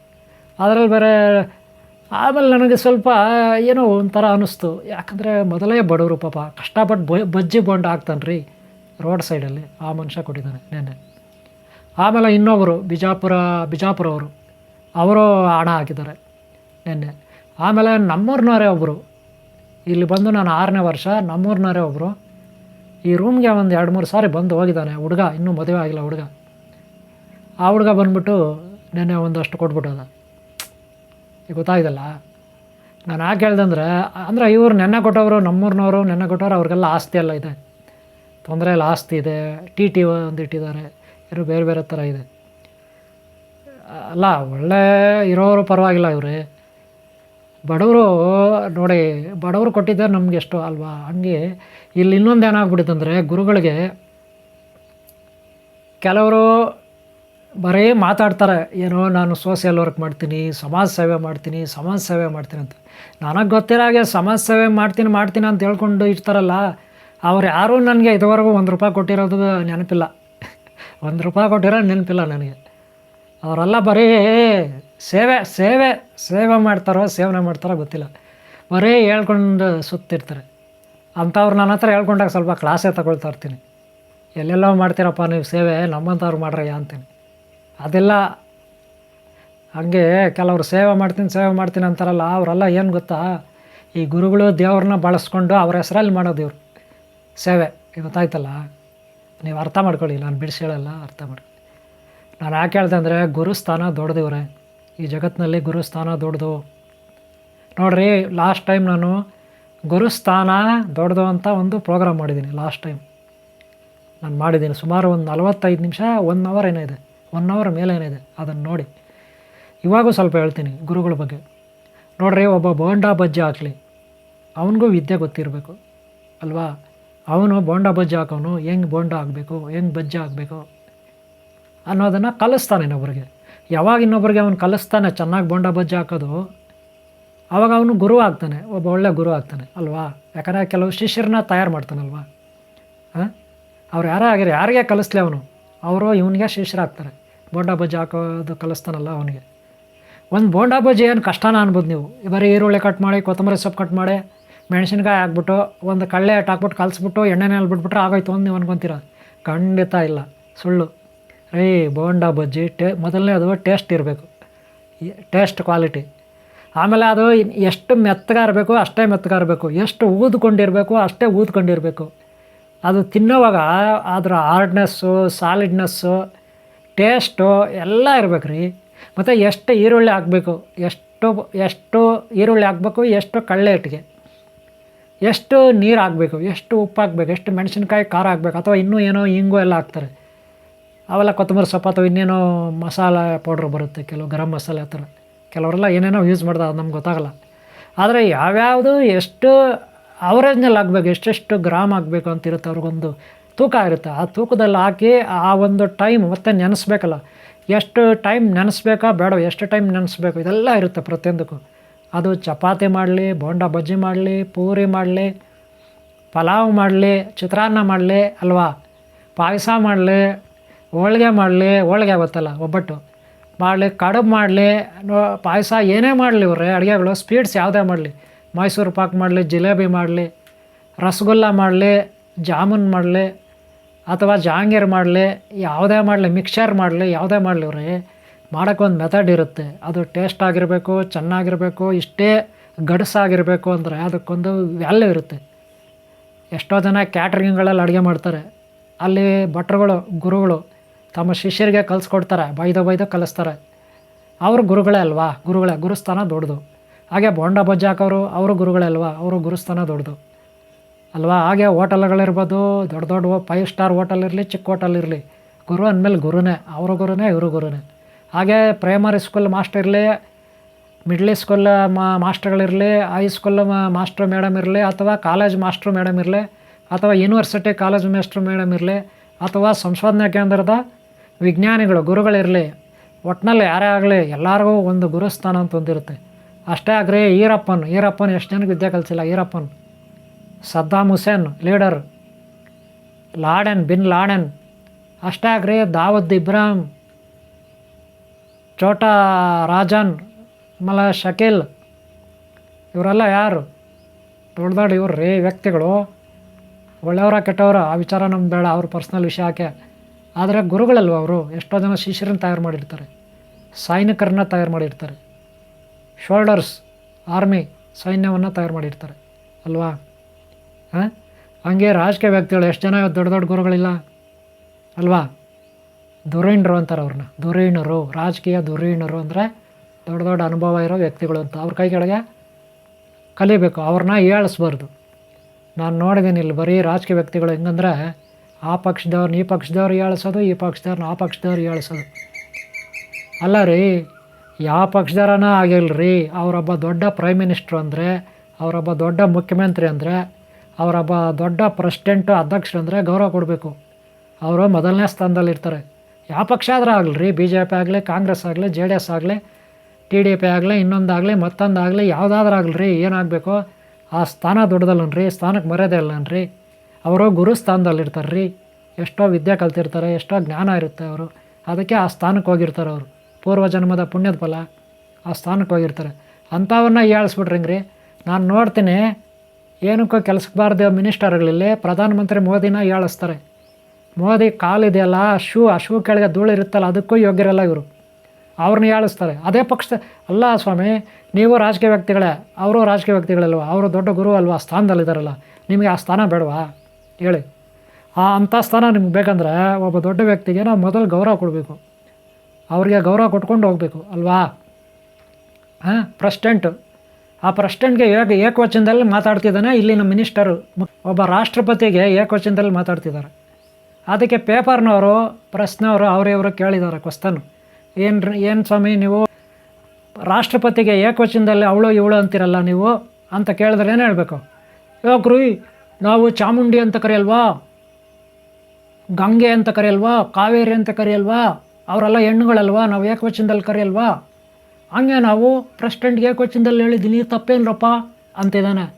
ಅದರಲ್ಲಿ ಬೇರೆ ಆಮೇಲೆ ನನಗೆ ಸ್ವಲ್ಪ ಏನೋ ಒಂಥರ ಅನ್ನಿಸ್ತು. ಯಾಕಂದರೆ ಮೊದಲೇ ಬಡವರು ಪಾಪ, ಕಷ್ಟಪಟ್ಟು ಬಜ್ಜಿ ಬೊಂಡ್ ಹಾಕ್ತಾನೆ ರೀ ರೋಡ್ ಸೈಡಲ್ಲಿ, ಆ ಮನುಷ್ಯ ಕೊಟ್ಟಿದ್ದಾನೆ ನೆನ್ನೆ. ಆಮೇಲೆ ಇನ್ನೊಬ್ಬರು ಬಿಜಾಪುರ, ಬಿಜಾಪುರವರು, ಅವರು ಅವರು ಹಣ ಹಾಕಿದ್ದಾರೆ ನೆನ್ನೆ. ಆಮೇಲೆ ನಮ್ಮೂರಿನವರೇ ಒಬ್ಬರು ಇಲ್ಲಿ ಬಂದು ನಾನು ಆರನೇ ವರ್ಷ, ನಮ್ಮೂರಿನವರೇ ಒಬ್ಬರು ಈ ರೂಮ್ಗೆ ಒಂದು ಎರಡು ಮೂರು ಸಾರಿ ಬಂದು ಹೋಗಿದ್ದಾನೆ, ಹುಡುಗ, ಇನ್ನೂ ಮದುವೆ ಆಗಿಲ್ಲ ಹುಡುಗ. ಆ ಹುಡುಗ ಬಂದ್ಬಿಟ್ಟು ನೆನ್ನೆ ಒಂದಷ್ಟು ಕೊಟ್ಬಿಟ್ಟದ. ಈಗ ಗೊತ್ತಾಗಿದಲ್ಲ ನಾನು ಯಾಕೆ ಹೇಳ್ದೆ ಅಂದರೆ ಇವ್ರು ನೆನ್ನೆ ಕೊಟ್ಟವರು, ನಮ್ಮೂರಿನವರು ನೆನ್ನೆ ಕೊಟ್ಟವರು ಅವ್ರಿಗೆಲ್ಲ ಆಸ್ತಿ ಎಲ್ಲ ಇದೆ. ತೊಂದರೆ ಇಲ್ಲ ಆಸ್ತಿ ಇದೆ. ಟಿ ಟಿ ಒಂದು ಇಟ್ಟಿದ್ದಾರೆ. ಇವರು ಬೇರೆ ಬೇರೆ ಥರ ಇದೆ. ಅಲ್ಲ, ಒಳ್ಳೆ ಇರೋರು ಪರವಾಗಿಲ್ಲ ಇವ್ರಿ. ಬಡವರು, ನೋಡಿ, ಬಡವರು ಕೊಟ್ಟಿದ್ದಾರೆ ನಮ್ಗೆ ಎಷ್ಟು ಅಲ್ವಾ? ಹಂಗೆ ಇಲ್ಲಿ ಇನ್ನೊಂದು ಏನಾಗ್ಬಿಡುತ್ತಂದರೆ ಗುರುಗಳಿಗೆ ಕೆಲವರು ಬರೀ ಮಾತಾಡ್ತಾರೆ, ಏನೋ ನಾನು ಸೋಷಿಯಲ್ ವರ್ಕ್ ಮಾಡ್ತೀನಿ, ಸಮಾಜ ಸೇವೆ ಮಾಡ್ತೀನಿ, ಸಮಾಜ ಸೇವೆ ಮಾಡ್ತೀನಿ ಅಂತ. ನನಗೆ ಗೊತ್ತಿರೋ ಹಾಗೆ ಸಮಾಜ ಸೇವೆ ಮಾಡ್ತೀನಿ ಮಾಡ್ತೀನಿ ಅಂತ ಹೇಳ್ಕೊಂಡು ಇರ್ತಾರಲ್ಲ, ಅವ್ರು ಯಾರೂ ನನಗೆ ಇದುವರೆಗೂ ಒಂದು ರೂಪಾಯಿ ಕೊಟ್ಟಿರೋದು ನೆನಪಿಲ್ಲ. ಒಂದು ರೂಪಾಯಿ ಕೊಟ್ಟಿರೋ ನೆನಪಿಲ್ಲ ನನಗೆ. ಅವರೆಲ್ಲ ಬರೀ ಸೇವೆ ಸೇವೆ ಸೇವೆ ಮಾಡ್ತಾರೋ, ಸೇವನೆ ಮಾಡ್ತಾರೋ ಗೊತ್ತಿಲ್ಲ. ಬರೀ ಹೇಳ್ಕೊಂಡು ಸುತ್ತಿರ್ತಾರೆ. ಅಂಥವ್ರು ನನ್ನ ಹತ್ರ ಹೇಳ್ಕೊಂಡಾಗ ಸ್ವಲ್ಪ ಕ್ಲಾಸೇ ತಗೊಳ್ತಾ ಇರ್ತೀನಿ. ಎಲ್ಲೆಲ್ಲೋ ಮಾಡ್ತೀರಪ್ಪ ನೀವು ಸೇವೆ, ನಮ್ಮಂಥವ್ರು ಮಾಡ್ರಯ್ಯ ಅಂತೀನಿ. ಅದೆಲ್ಲ ಹಾಗೆ ಕೆಲವರು ಸೇವೆ ಮಾಡ್ತೀನಿ ಸೇವೆ ಮಾಡ್ತೀನಿ ಅಂತಾರಲ್ಲ, ಅವರೆಲ್ಲ ಏನು ಗೊತ್ತಾ? ಈ ಗುರುಗಳು ದೇವ್ರನ್ನ ಬಳಸ್ಕೊಂಡು ಅವ್ರ ಹೆಸರಲ್ಲಿ ಮಾಡೋದು ಇವ್ರು. ಸೇವೆ. ಗೊತ್ತಾಯ್ತಲ್ಲ? ನೀವು ಅರ್ಥ ಮಾಡ್ಕೊಳ್ಳಿ, ನಾನು ಬಿಡಿಸಿ ಹೇಳಲ್ಲ, ಅರ್ಥ ಮಾಡ್ಕೊಳ್ಳಿ. ನಾನು ಯಾಕೆ ಹೇಳ್ದೆ ಅಂದರೆ, ಗುರುಸ್ಥಾನ ದೊಡ್ಡದಿವ್ರೆ. ಈ ಜಗತ್ತಿನಲ್ಲಿ ಗುರುಸ್ಥಾನ ದೊಡ್ಡದು. ನೋಡ್ರಿ ಲಾಸ್ಟ್ ಟೈಮ್ ನಾನು ಗುರುಸ್ಥಾನ ದೊಡ್ಡದು ಅಂತ ಒಂದು ಪ್ರೋಗ್ರಾಮ್ ಮಾಡಿದ್ದೀನಿ ಲಾಸ್ಟ್ ಟೈಮ್ ನಾನು ಮಾಡಿದ್ದೀನಿ ಸುಮಾರು ಒಂದು ನಲವತ್ತೈದು ನಿಮಿಷ ಒನ್ ಅವರ್ ಏನಿದೆ ಒನ್ ಅವರ್ ಮೇಲೆ ಏನಿದೆ ಅದನ್ನು ನೋಡಿ. ಇವಾಗೂ ಸ್ವಲ್ಪ ಹೇಳ್ತೀನಿ ಗುರುಗಳ ಬಗ್ಗೆ. ನೋಡ್ರಿ, ಒಬ್ಬ ಬೋಂಡಾ ಬಜ್ಜಿ ಹಾಕಲಿ. ಅವನಿಗೂ ವಿದ್ಯೆ ಗೊತ್ತಿರಬೇಕು. ಅಲ್ವಾ? ಅವನು ಬೋಂಡಾ ಬಜ್ಜಿ ಹಾಕೋನು ಹೆಂಗೆ ಬೋಂಡ ಆಗಬೇಕು ಹೆಂಗೆ ಬಜ್ಜಿ ಆಗಬೇಕು ಅನ್ನೋದನ್ನು ಕಲಿಸ್ತಾನೆ ಇನ್ನೊಬ್ರಿಗೆ. ಯಾವಾಗ ಇನ್ನೊಬ್ರಿಗೆ ಅವನು ಕಲಿಸ್ತಾನೆ ಚೆನ್ನಾಗಿ ಬೋಂಡ ಬಜ್ಜಿ ಹಾಕೋದು? ಆವಾಗ ಅವನು ಗುರು ಆಗ್ತಾನೆ. ಒಬ್ಬ ಒಳ್ಳೆ ಗುರು ಆಗ್ತಾನೆ. ಅಲ್ವಾ? ಯಾಕಂದರೆ ಕೆಲವು ಶಿಷ್ಯರನ್ನ ತಯಾರು ಮಾಡ್ತಾನಲ್ವಾ? ಹಾಂ? ಅವ್ರು ಯಾರೇ ಆಗಿರಿ ಯಾರಿಗೆ ಕಲಿಸ್ಲಿ ಅವನು? ಅವರು ಇವನಿಗೆ ಶಿಷ್ಯರಾಗ್ತಾರೆ. ಬೋಂಡಾ ಬಜ್ಜಿ ಹಾಕೋದು ಕಲಿಸ್ತಾನಲ್ಲ ಅವನಿಗೆ. ಒಂದು ಬೋಂಡಾ ಬಜ್ಜಿ ಏನು ಕಷ್ಟನ ಅನ್ಬೋದು ನೀವು. ಬರೀ ಈರುಳ್ಳಿ ಕಟ್ ಮಾಡಿ, ಕೊತ್ತಂಬರಿ ಸೊಪ್ಪು ಕಟ್ ಮಾಡಿ, ಮೆಣಸಿನ್ಕಾಯಿ ಹಾಕ್ಬಿಟ್ಟು, ಒಂದು ಕಳ್ಳೆ ಹಾಕ್ಬಿಟ್ಟು ಕಲಿಸ್ಬಿಟ್ಟು ಎಣ್ಣೆನಲ್ಲಿ ಬಿಟ್ಬಿಟ್ರೆ ಆಗೋಯ್ತು ಅಂತ ನೀವು ಅನ್ಕೊತೀರ. ಖಂಡಿತ ಇಲ್ಲ. ಸುಳ್ಳು. ರೀ ಬೋಂಡಾ ಬಜ್ಜಿ ಟೇ, ಮೊದಲನೇ ಅದು ಟೇಸ್ಟ್ ಇರಬೇಕು. ಟೇಸ್ಟ್ ಕ್ವಾಲಿಟಿ ಆಮೇಲೆ ಅದು ಎಷ್ಟು ಮೆತ್ತಗಾರಬೇಕು ಅಷ್ಟೇ ಮೆತ್ತಗಾರಬೇಕು ಎಷ್ಟು ಊದ್ಕೊಂಡಿರಬೇಕು, ಅಷ್ಟೇ ಊದ್ಕೊಂಡಿರಬೇಕು. ಅದು ತಿನ್ನೋವಾಗ ಅದರ ಹಾರ್ಡ್ನೆಸ್ಸು ಸಾಲಿಡ್ನೆಸ್ಸು ಟೇಸ್ಟು ಎಲ್ಲ ಇರ್ಬೇಕು ರೀ. ಮತ್ತು ಎಷ್ಟು ಈರುಳ್ಳಿ ಹಾಕಬೇಕು, ಎಷ್ಟು ಎಷ್ಟು ಈರುಳ್ಳಿ ಹಾಕ್ಬೇಕು, ಎಷ್ಟು ಕಳ್ಳೆ ಇಟ್ಟಿಗೆ ಎಷ್ಟು ನೀರು ಹಾಕಬೇಕು, ಎಷ್ಟು ಉಪ್ಪು ಹಾಕ್ಬೇಕು, ಎಷ್ಟು ಮೆಣಸಿನ್ಕಾಯಿ ಖಾರ ಹಾಕ್ಬೇಕು, ಅಥವಾ ಇನ್ನೂ ಏನೋ ಹಿಂಗು ಎಲ್ಲ ಹಾಕ್ತಾರೆ. ಅವೆಲ್ಲ ಕೊತ್ತಂಬರಿ ಸೊಪ್ಪು ಅಥವಾ ಇನ್ನೇನೋ ಮಸಾಲೆ ಪೌಡ್ರ್ ಬರುತ್ತೆ ಕೆಲವು ಗರಂ ಮಸಾಲೆ ಆ ಥರ. ಕೆಲವರೆಲ್ಲ ಏನೇನೋ ಯೂಸ್ ಮಾಡ್ದೆ ಅದು ನಮ್ಗೆ ಗೊತ್ತಾಗಲ್ಲ. ಆದರೆ ಯಾವ್ಯಾವುದು ಎಷ್ಟು ಅವರೇಜ್ನಲ್ಲಿ ಹಾಕ್ಬೇಕು, ಎಷ್ಟೆಷ್ಟು ಗ್ರಾಮ್ ಹಾಕಬೇಕು ಅಂತಿರುತ್ತೆ ಅವ್ರಿಗೊಂದು ತೂಕ ಇರುತ್ತೆ. ಆ ತೂಕದಲ್ಲಿ ಹಾಕಿ ಆ ಒಂದು ಟೈಮ್ ಮತ್ತೆ ನೆನೆಸ್ಬೇಕಲ್ಲ. ಎಷ್ಟು ಟೈಮ್ ನೆನೆಸ್ಬೇಕಾ ಬೇಡ, ಎಷ್ಟು ಟೈಮ್ ನೆನೆಸ್ಬೇಕು? ಇದೆಲ್ಲ ಇರುತ್ತೆ ಪ್ರತಿಯೊಂದಕ್ಕೂ. ಅದು ಚಪಾತಿ ಮಾಡಲಿ, ಬೋಂಡ ಬಜ್ಜಿ ಮಾಡಲಿ, ಪೂರಿ ಮಾಡಲಿ, ಪಲಾವ್ ಮಾಡಲಿ, ಚಿತ್ರಾನ್ನ ಮಾಡಲಿ ಅಲ್ವಾ? ಪಾಯಸ ಮಾಡಲಿ, ಹೋಳಿಗೆ ಮಾಡಲಿ, ಹೋಳಿಗೆ ಗೊತ್ತಲ್ಲ ಒಬ್ಬಟ್ಟು. ಮಾಡಲಿ, ಕಡುಬು ಮಾಡಲಿ ಪಾಯಸ ಏನೇ ಮಾಡಲಿ ಇವ್ರೆ ಅಡುಗೆಗಳು ಸ್ವೀಟ್ಸ್ ಯಾವುದೇ ಮಾಡಲಿ. ಮೈಸೂರು ಪಾಕ್ ಮಾಡಲಿ, ಜಿಲೇಬಿ ಮಾಡಲಿ, ರಸಗುಲ್ಲ ಮಾಡಲಿ, ಜಾಮೂನ್ ಮಾಡಲಿ ಅಥವಾ ಜಹಾಂಗೀರ್ ಮಾಡಲಿ, ಯಾವುದೇ ಮಾಡಲಿ ಮಿಕ್ಸರ್ ಮಾಡಲಿ, ಯಾವುದೇ ಮಾಡಲಿ ರೀ ಮಾಡೋಕ್ಕೆ ಒಂದು ಮೆಥಡ್ ಇರುತ್ತೆ. ಅದು ಟೇಸ್ಟ್ ಆಗಿರಬೇಕು, ಚೆನ್ನಾಗಿರಬೇಕು, ಇಷ್ಟೇ ಗಡಸಾಗಿರಬೇಕು ಅಂದರೆ ಅದಕ್ಕೊಂದು ವ್ಯಾಲ್ಯೂ ಇರುತ್ತೆ. ಎಷ್ಟೋ ಜನ ಕ್ಯಾಟ್ರಿಂಗ್ಗಳಲ್ಲಿ ಅಡುಗೆ ಮಾಡ್ತಾರೆ. ಅಲ್ಲಿ ಭಟ್ರುಗಳು, ಗುರುಗಳು ತಮ್ಮ ಶಿಷ್ಯರಿಗೆ ಕಲಿಸ್ಕೊಡ್ತಾರೆ, ಬೈದು ಬೈದು ಕಲಿಸ್ತಾರೆ. ಅವರು ಗುರುಗಳೇ ಅಲ್ವಾ? ಗುರುಗಳೇ, ಗುರುಸ್ಥಾನ ದೊಡ್ಡದು. ಹಾಗೆ ಬೋಂಡ ಬಜ್ಜಾಕವರು ಅವರು ಗುರುಗಳೇ ಅಲ್ವಾ? ಅವರು ಗುರುಸ್ಥಾನ ದೊಡ್ಡದು. ಅಲ್ವಾ? ಹಾಗೆ ಹೋಟೆಲ್ಗಳಿರ್ಬೋದು, ದೊಡ್ಡ ದೊಡ್ಡ ಫೈವ್ ಸ್ಟಾರ್ ಹೋಟೆಲ್ ಇರಲಿ ಚಿಕ್ಕ ಹೋಟೆಲ್ ಇರಲಿ ಗುರು ಅಂದಮೇಲೆ ಗುರುನೇ, ಅವರು ಗುರುನೇ, ಇವರು ಗುರುನೇ. ಹಾಗೆ ಪ್ರೈಮರಿ ಸ್ಕೂಲ್ ಮಾಸ್ಟರ್ ಇರಲಿ ಮಿಡ್ಲ್ ಸ್ಕೂಲ್ ಮಾ ಮಾಸ್ಟರ್ಗಳಿರಲಿ ಹೈ ಸ್ಕೂಲ್ ಮಾಸ್ಟ್ರು ಮೇಡಮ್ ಇರಲಿ, ಅಥವಾ ಕಾಲೇಜ್ ಮಾಸ್ಟ್ರು ಮೇಡಮ್ ಇರಲಿ, ಅಥವಾ ಯೂನಿವರ್ಸಿಟಿ ಕಾಲೇಜ್ ಮಾಸ್ಟ್ರು ಮೇಡಮ್ ಇರಲಿ, ಅಥವಾ ಸಂಶೋಧನಾ ಕೇಂದ್ರದ ವಿಜ್ಞಾನಿಗಳು, ಗುರುಗಳಿರಲಿ ಒಟ್ಟಿನಲ್ಲಿ ಯಾರೇ ಆಗಲಿ ಎಲ್ಲರಿಗೂ ಒಂದು ಗುರುಸ್ಥಾನ ಅಂತ ಒಂದಿರುತ್ತೆ ಅಷ್ಟೇ ಆಗ್ರಿ, ಈರಪ್ಪನ್ ಈರಪ್ಪನ್ ಎಷ್ಟು ಜನಕ್ಕೆ ವಿದ್ಯೆ ಕಲಿಸಿಲ್ಲ, Veerappan. Saddam Hussein, leader. Laden bin Laden ಅಷ್ಟೇ ಆಗ್ರಿ ದಾವದ್ ಇಬ್ರಾಹಿಂ, ಚೋಟಾ ರಾಜನ್, ಮಲ ಶಕೀಲ್, ಇವರೆಲ್ಲ ಯಾರು? ದೊಡ್ಡ ದೊಡ್ಡ ಇವ್ರು ರೀ ವ್ಯಕ್ತಿಗಳು. ಒಳ್ಳೆಯವರ ಕೆಟ್ಟವರ, ಆ ವಿಚಾರ ನಮ್ಗೆ ಬೇಡ, ಅವ್ರ ಪರ್ಸ್ನಲ್ ವಿಷಯ ಹಾಕೆ ಆದರೆ ಗುರುಗಳಲ್ವ ಅವರು? ಎಷ್ಟೋ ಜನ ಶಿಷ್ಯರನ್ನ ತಯಾರು ಮಾಡಿರ್ತಾರೆ. ಸೈನಿಕರನ್ನ ತಯಾರು ಮಾಡಿರ್ತಾರೆ. ಶೋಲ್ಡರ್ಸ್, ಆರ್ಮಿ ಸೈನ್ಯವನ್ನು ತಯಾರು ಮಾಡಿರ್ತಾರೆ. ಅಲ್ವಾ? ಹಾಂ? ಹಂಗೆ ರಾಜಕೀಯ ವ್ಯಕ್ತಿಗಳು ಎಷ್ಟು ಜನ ದೊಡ್ಡ ದೊಡ್ಡ ಗುರುಗಳಿಲ್ಲ? ಅಲ್ವಾ? ಧುರೀಣರು ಅಂತಾರೆ ಅವ್ರನ್ನ. ಧುರೀಣರು ರಾಜಕೀಯ ಧುರೀಣರು ಅಂದರೆ ದೊಡ್ಡ ದೊಡ್ಡ ಅನುಭವ ಇರೋ ವ್ಯಕ್ತಿಗಳು ಅಂತ. ಅವ್ರ ಕೈ ಕೆಳಗೆ ಕಲಿಬೇಕು. ಅವ್ರನ್ನ ಹೇಳಿಸ್ಬಾರ್ದು ನಾನು ನೋಡಿದ್ದೀನಿ ಇಲ್ಲಿ ಬರೀ ರಾಜಕೀಯ ವ್ಯಕ್ತಿಗಳು ಹೆಂಗಂದ್ರೆ ಆ ಪಕ್ಷದವ್ರನ್ನ ಈ ಪಕ್ಷದವ್ರು ಏಳಿಸೋದು, ಈ ಪಕ್ಷದವ್ರನ್ನ ಆ ಪಕ್ಷದವ್ರು ಏಳಿಸೋದು. ಅಲ್ಲ ರೀ, ಯಾವ ಪಕ್ಷದಾರನ ಆಗಿಲ್ಲ ರೀ ಅವರೊಬ್ಬ ದೊಡ್ಡ ಪ್ರೈಮ್ ಮಿನಿಸ್ಟ್ರು ಅಂದರೆ, ಅವರೊಬ್ಬ ದೊಡ್ಡ ಮುಖ್ಯಮಂತ್ರಿ ಅಂದರೆ ಅವರೊಬ್ಬ ದೊಡ್ಡ ಪ್ರೆಸಿಡೆಂಟು, ಅಧ್ಯಕ್ಷರು ಅಂದರೆ ಗೌರವ ಕೊಡಬೇಕು. ಅವರು ಮೊದಲನೇ ಸ್ಥಾನದಲ್ಲಿರ್ತಾರೆ. ಯಾವ ಪಕ್ಷ ಆದರೂ ಆಗಲಿ, ರೀ ಬಿ ಜೆ ಪಿ ಆಗಲಿ, ಕಾಂಗ್ರೆಸ್ ಆಗಲಿ, ಜೆ ಡಿ ಎಸ್ ಆಗಲಿ, ಟಿ ಡಿ ಪಿ ಆಗಲಿ, ಇನ್ನೊಂದಾಗಲಿ, ಮತ್ತೊಂದಾಗಲಿ, ಯಾವುದಾದ್ರೂ ಆಗಲಿ ರೀ ಏನಾಗಬೇಕು ಆ ಸ್ಥಾನ ದೊಡ್ಡದಲ್ಲನ್ರಿ ಸ್ಥಾನಕ್ಕೆ ಮರ್ಯಾದೆ ಇಲ್ಲನ್ರಿ ಅವರು ಗುರು ಸ್ಥಾನದಲ್ಲಿರ್ತಾರೆ ರೀ. ಎಷ್ಟೋ ವಿದ್ಯೆ ಕಲ್ತಿರ್ತಾರೆ, ಎಷ್ಟೋ ಜ್ಞಾನ ಇರುತ್ತೆ ಅವರು. ಅದಕ್ಕೆ ಆ ಸ್ಥಾನಕ್ಕೆ ಹೋಗಿರ್ತಾರೆ ಅವರು. ಪೂರ್ವ ಜನ್ಮದ ಪುಣ್ಯದ ಫಲ ಆ ಸ್ಥಾನಕ್ಕೆ ಹೋಗಿರ್ತಾರೆ. ಅಂಥವನ್ನ ಏಳಿಸ್ಬಿಟ್ರಿ ರೀ ನಾನು ನೋಡ್ತೀನಿ ಏನಕ್ಕೂ ಕೆಲಸಕ್ಕೆ ಬಾರದೆ ಮಿನಿಸ್ಟರ್ಗಳಲ್ಲಿ ಪ್ರಧಾನಮಂತ್ರಿ ಮೋದಿನ ಹೇಳಿಸ್ತಾರೆ ಮೋದಿ ಕಾಲಿದೆಯಲ್ಲ, ಶೂ, ಆ ಶೂ ಕೆಳಗೆ ಧೂಳಿರುತ್ತಲ್ಲ ಅದಕ್ಕೂ ಯೋಗ್ಯರಲ್ಲ ಇವರು. ಅವ್ರನ್ನ ಹೇಳಿಸ್ತಾರೆ ಅದೇ ಪಕ್ಷ ಅಲ್ಲ ಸ್ವಾಮಿ, ನೀವು ರಾಜಕೀಯ ವ್ಯಕ್ತಿಗಳೇ, ಅವರು ರಾಜಕೀಯ ವ್ಯಕ್ತಿಗಳಲ್ವ? ಅವರು ದೊಡ್ಡ ಗುರು ಅಲ್ವಾ? ಸ್ಥಾನದಲ್ಲಿದ್ದಾರಲ್ಲ ನಿಮಗೆ ಆ ಸ್ಥಾನ ಬೇಡವಾ? ಹೇಳಿ. ಆ ಅಂಥ ಸ್ಥಾನ ನಿಮ್ಗೆ ಬೇಕಂದ್ರೆ ಒಬ್ಬ ದೊಡ್ಡ ವ್ಯಕ್ತಿಗೆ ನಾವು ಮೊದಲು ಗೌರವ ಕೊಡಬೇಕು. ಅವರಿಗೆ ಗೌರವ ಕೊಟ್ಕೊಂಡು ಹೋಗಬೇಕು, ಅಲ್ವಾ? ಹಾಂ, ಪ್ರೆಸಿಡೆಂಟು. ಆ ಪ್ರೆಸಿಡೆಂಟ್ಗೆ ಏಕ ಏಕವಚನದಲ್ಲಿ ಮಾತಾಡ್ತಿದ್ದಾನೆ. ಇಲ್ಲಿನ ಮಿನಿಸ್ಟರು ಒಬ್ಬ ರಾಷ್ಟ್ರಪತಿಗೆ ಏಕವಚನದಲ್ಲಿ ಮಾತಾಡ್ತಿದ್ದಾರೆ. ಅದಕ್ಕೆ ಪೇಪರ್ನವರು ಪ್ರೆಸ್ನವರು ಅವರು ಇವರು ಕೇಳಿದ್ದಾರೆ ಕ್ವಸ್ತನ್ ಏನು ಏನು ಸ್ವಾಮಿ ನೀವು? ರಾಷ್ಟ್ರಪತಿಗೆ ಏಕವಚನದಲ್ಲಿ ಅವಳು ಇವಳು ಅಂತಿರಲ್ಲ ನೀವು? ಅಂತ ಕೇಳಿದ್ರೆ ಏನು ಹೇಳಬೇಕು? ಯುವಕರು ನಾವು ಚಾಮುಂಡಿ ಅಂತ ಕರೆಯಲ್ವಾ? ಗಂಗೆ ಅಂತ ಕರೆಯಲ್ವಾ? ಕಾವೇರಿ ಅಂತ ಕರೆಯಲ್ವಾ? ಅವರೆಲ್ಲ ಹೆಣ್ಣುಗಳಲ್ವಾ? ನಾವು ಏಕವಚನದಲ್ಲಿ ಕರೆಯಲ್ವಾ? ಹಂಗೆ ನಾವು ಪ್ರೆಸ್ಟೆಂಟ್ಗೆ ಕೊಚ್ಚಿಂದಲ್ಲಿ ಹೇಳಿದ್ದೀನಿ ತಪ್ಪೇನ್ರಪ್ಪ? ಅಂತಿದ್ದಾನೆ.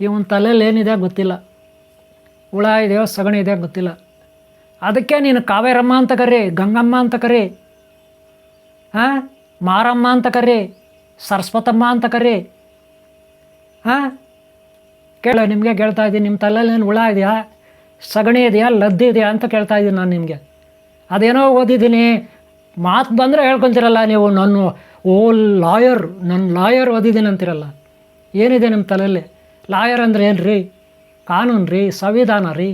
ಇವನ ತಲೆಯಲ್ಲಿ ಏನಿದೆ ಗೊತ್ತಿಲ್ಲ. ಹುಳ ಇದೆಯೋ, ಸಗಣಿ ಇದೆಯೋ ಗೊತ್ತಿಲ್ಲ. ಅದಕ್ಕೆ ನೀನು ಕಾವೇರಮ್ಮ ಅಂತ ಕರಿ ಗಂಗಮ್ಮ ಅಂತ ಕರಿ ಹಾಂ? ಮಾರಮ್ಮ ಅಂತ ಕರಿ ಸರಸ್ವತಮ್ಮ ಅಂತ ಕರಿ ಹಾಂ? ಕೇಳ, ನಿಮಗೆ ಕೇಳ್ತಾ ಇದ್ದೀನಿ. ನಿಮ್ಮ ತಲೆಯಲ್ಲಿ ಏನು ಹುಳ ಇದೆಯಾ, ಸಗಣಿ ಇದೆಯಾ, ಲದ್ದಿ ಇದೆಯಾ ಅಂತ ಕೇಳ್ತಾ ಇದ್ದೀನಿ ನಾನು ನಿಮಗೆ. ಅದೇನೋ ಓದಿದ್ದೀನಿ. ಮಾತು ಬಂದರೆ ಹೇಳ್ಕೊತೀರಲ್ಲ ನೀವು, ನಾನು ಓ ಲಾಯರ್ ನನ್ನ ಲಾಯರ್ ಓದಿದ್ದೀನಿ ಅಂತಿರಲ್ಲ ಏನಿದೆ ನಿಮ್ಮ ತಲೆಯಲ್ಲಿ? ಲಾಯರ್ ಅಂದರೆ ಏನು ರೀ ಕಾನೂನು ರೀ, ಸಂವಿಧಾನ ರೀ.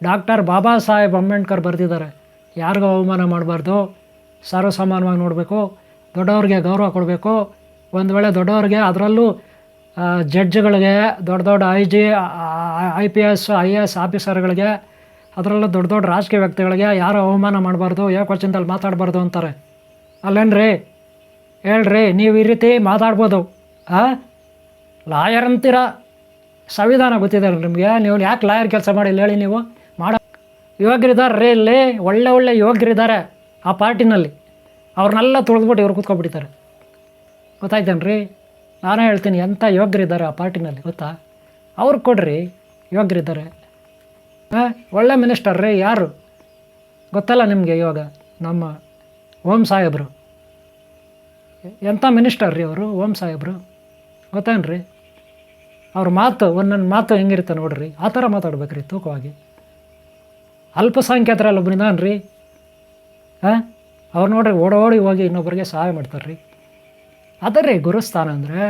ಡಾಕ್ಟರ್ ಬಾಬಾ ಸಾಹೇಬ್ ಅಂಬೇಡ್ಕರ್ ಬರೆದಿದ್ದಾರೆ. ಯಾರಿಗೂ ಅವಮಾನ ಮಾಡಬಾರ್ದು. ಸರ್ವಸಮಾನವಾಗಿ ನೋಡಬೇಕು. ದೊಡ್ಡವ್ರಿಗೆ ಗೌರವ ಕೊಡಬೇಕು. ಒಂದು ವೇಳೆ ದೊಡ್ಡವ್ರಿಗೆ ಅದರಲ್ಲೂ ಜಡ್ಜ್ಗಳಿಗೆ, ದೊಡ್ಡ ದೊಡ್ಡ I G I P S I A S ಆಫೀಸರ್ಗಳಿಗೆ, ಅದರಲ್ಲೂ ದೊಡ್ಡ ದೊಡ್ಡ ರಾಜಕೀಯ ವ್ಯಕ್ತಿಗಳಿಗೆ ಯಾರು ಅವಮಾನ ಮಾಡಬಾರ್ದು, ಏಕವಚನದಲ್ಲಿ ಮಾತಾಡಬಾರ್ದು ಅಂತಾರೆ. ಅಲ್ಲೇನ್ರಿ? ಹೇಳ್ರಿ, ನೀವು ಈ ರೀತಿ ಮಾತಾಡ್ಬೋದು. ಹಾಂ ಲಾಯರ್ ಅಂತೀರ ಸಂವಿಧಾನ ಗೊತ್ತಿದೆ ನಿಮಗೆ? ನೀವು ಯಾಕೆ ಲಾಯರ್ ಕೆಲಸ ಮಾಡಿಲ್ಲ ಹೇಳಿ ನೀವು? ಮಾಡ ಯೋಗ್ಯರಿದ್ದಾರೆ ರೀ ಇಲ್ಲಿ, ಒಳ್ಳೆ ಒಳ್ಳೆ ಯೋಗ್ಯರಿದ್ದಾರೆ ಆ ಪಾರ್ಟಿನಲ್ಲಿ. ಅವ್ರನ್ನೆಲ್ಲ ತುಳಿದ್ಬಿಟ್ಟು ಇವ್ರು ಕೂತ್ಕೊಬಿಟ್ಟಿದ್ದಾರೆ ಗೊತ್ತಾಯ್ತೇನ್ರಿ? ನಾನೇ ಹೇಳ್ತೀನಿ ಎಂಥ ಯೋಗ್ಯರಿದ್ದಾರೆ ಆ ಪಾರ್ಟಿನಲ್ಲಿ, ಗೊತ್ತಾ? ಅವ್ರು ಕೊಡ್ರಿ, ಯೋಗ್ಯರಿದ್ದಾರೆ. ಹಾಂ ಒಳ್ಳೆ ಮಿನಿಸ್ಟರ್ ರೀ ಯಾರು? ಗೊತ್ತಲ್ಲ ನಿಮಗೆ ಇವಾಗ ನಮ್ಮ ಓಂ ಸಾಹೇಬರು. ಎಂಥ ಮಿನಿಸ್ಟರ್ ರೀ ಅವರು? ಓಂ ಸಾಹೇಬ್ರು? ಗೊತ್ತೇನು ರೀ ಅವ್ರ ಮಾತು, ಒಂದೊಂದು ಮಾತು ಹೆಂಗಿರುತ್ತೆ ನೋಡ್ರಿ. ಆ ಥರ ಮಾತಾಡ್ಬೇಕ್ರಿ ತೂಕವಾಗಿ. ಅಲ್ಪಸಂಖ್ಯಾತರಲ್ಲಿ ಒಬ್ಬನಿದ್ದಾನೆ ರೀ ಹಾಂ? ಅವ್ರು ನೋಡ್ರಿ ಓಡೋಡಿ ಹೋಗಿ ಇನ್ನೊಬ್ಬರಿಗೆ ಸಹಾಯ ಮಾಡ್ತಾರೆ ರೀ ಅದೇ ರೀ ಗುರುಸ್ಥಾನ ಅಂದರೆ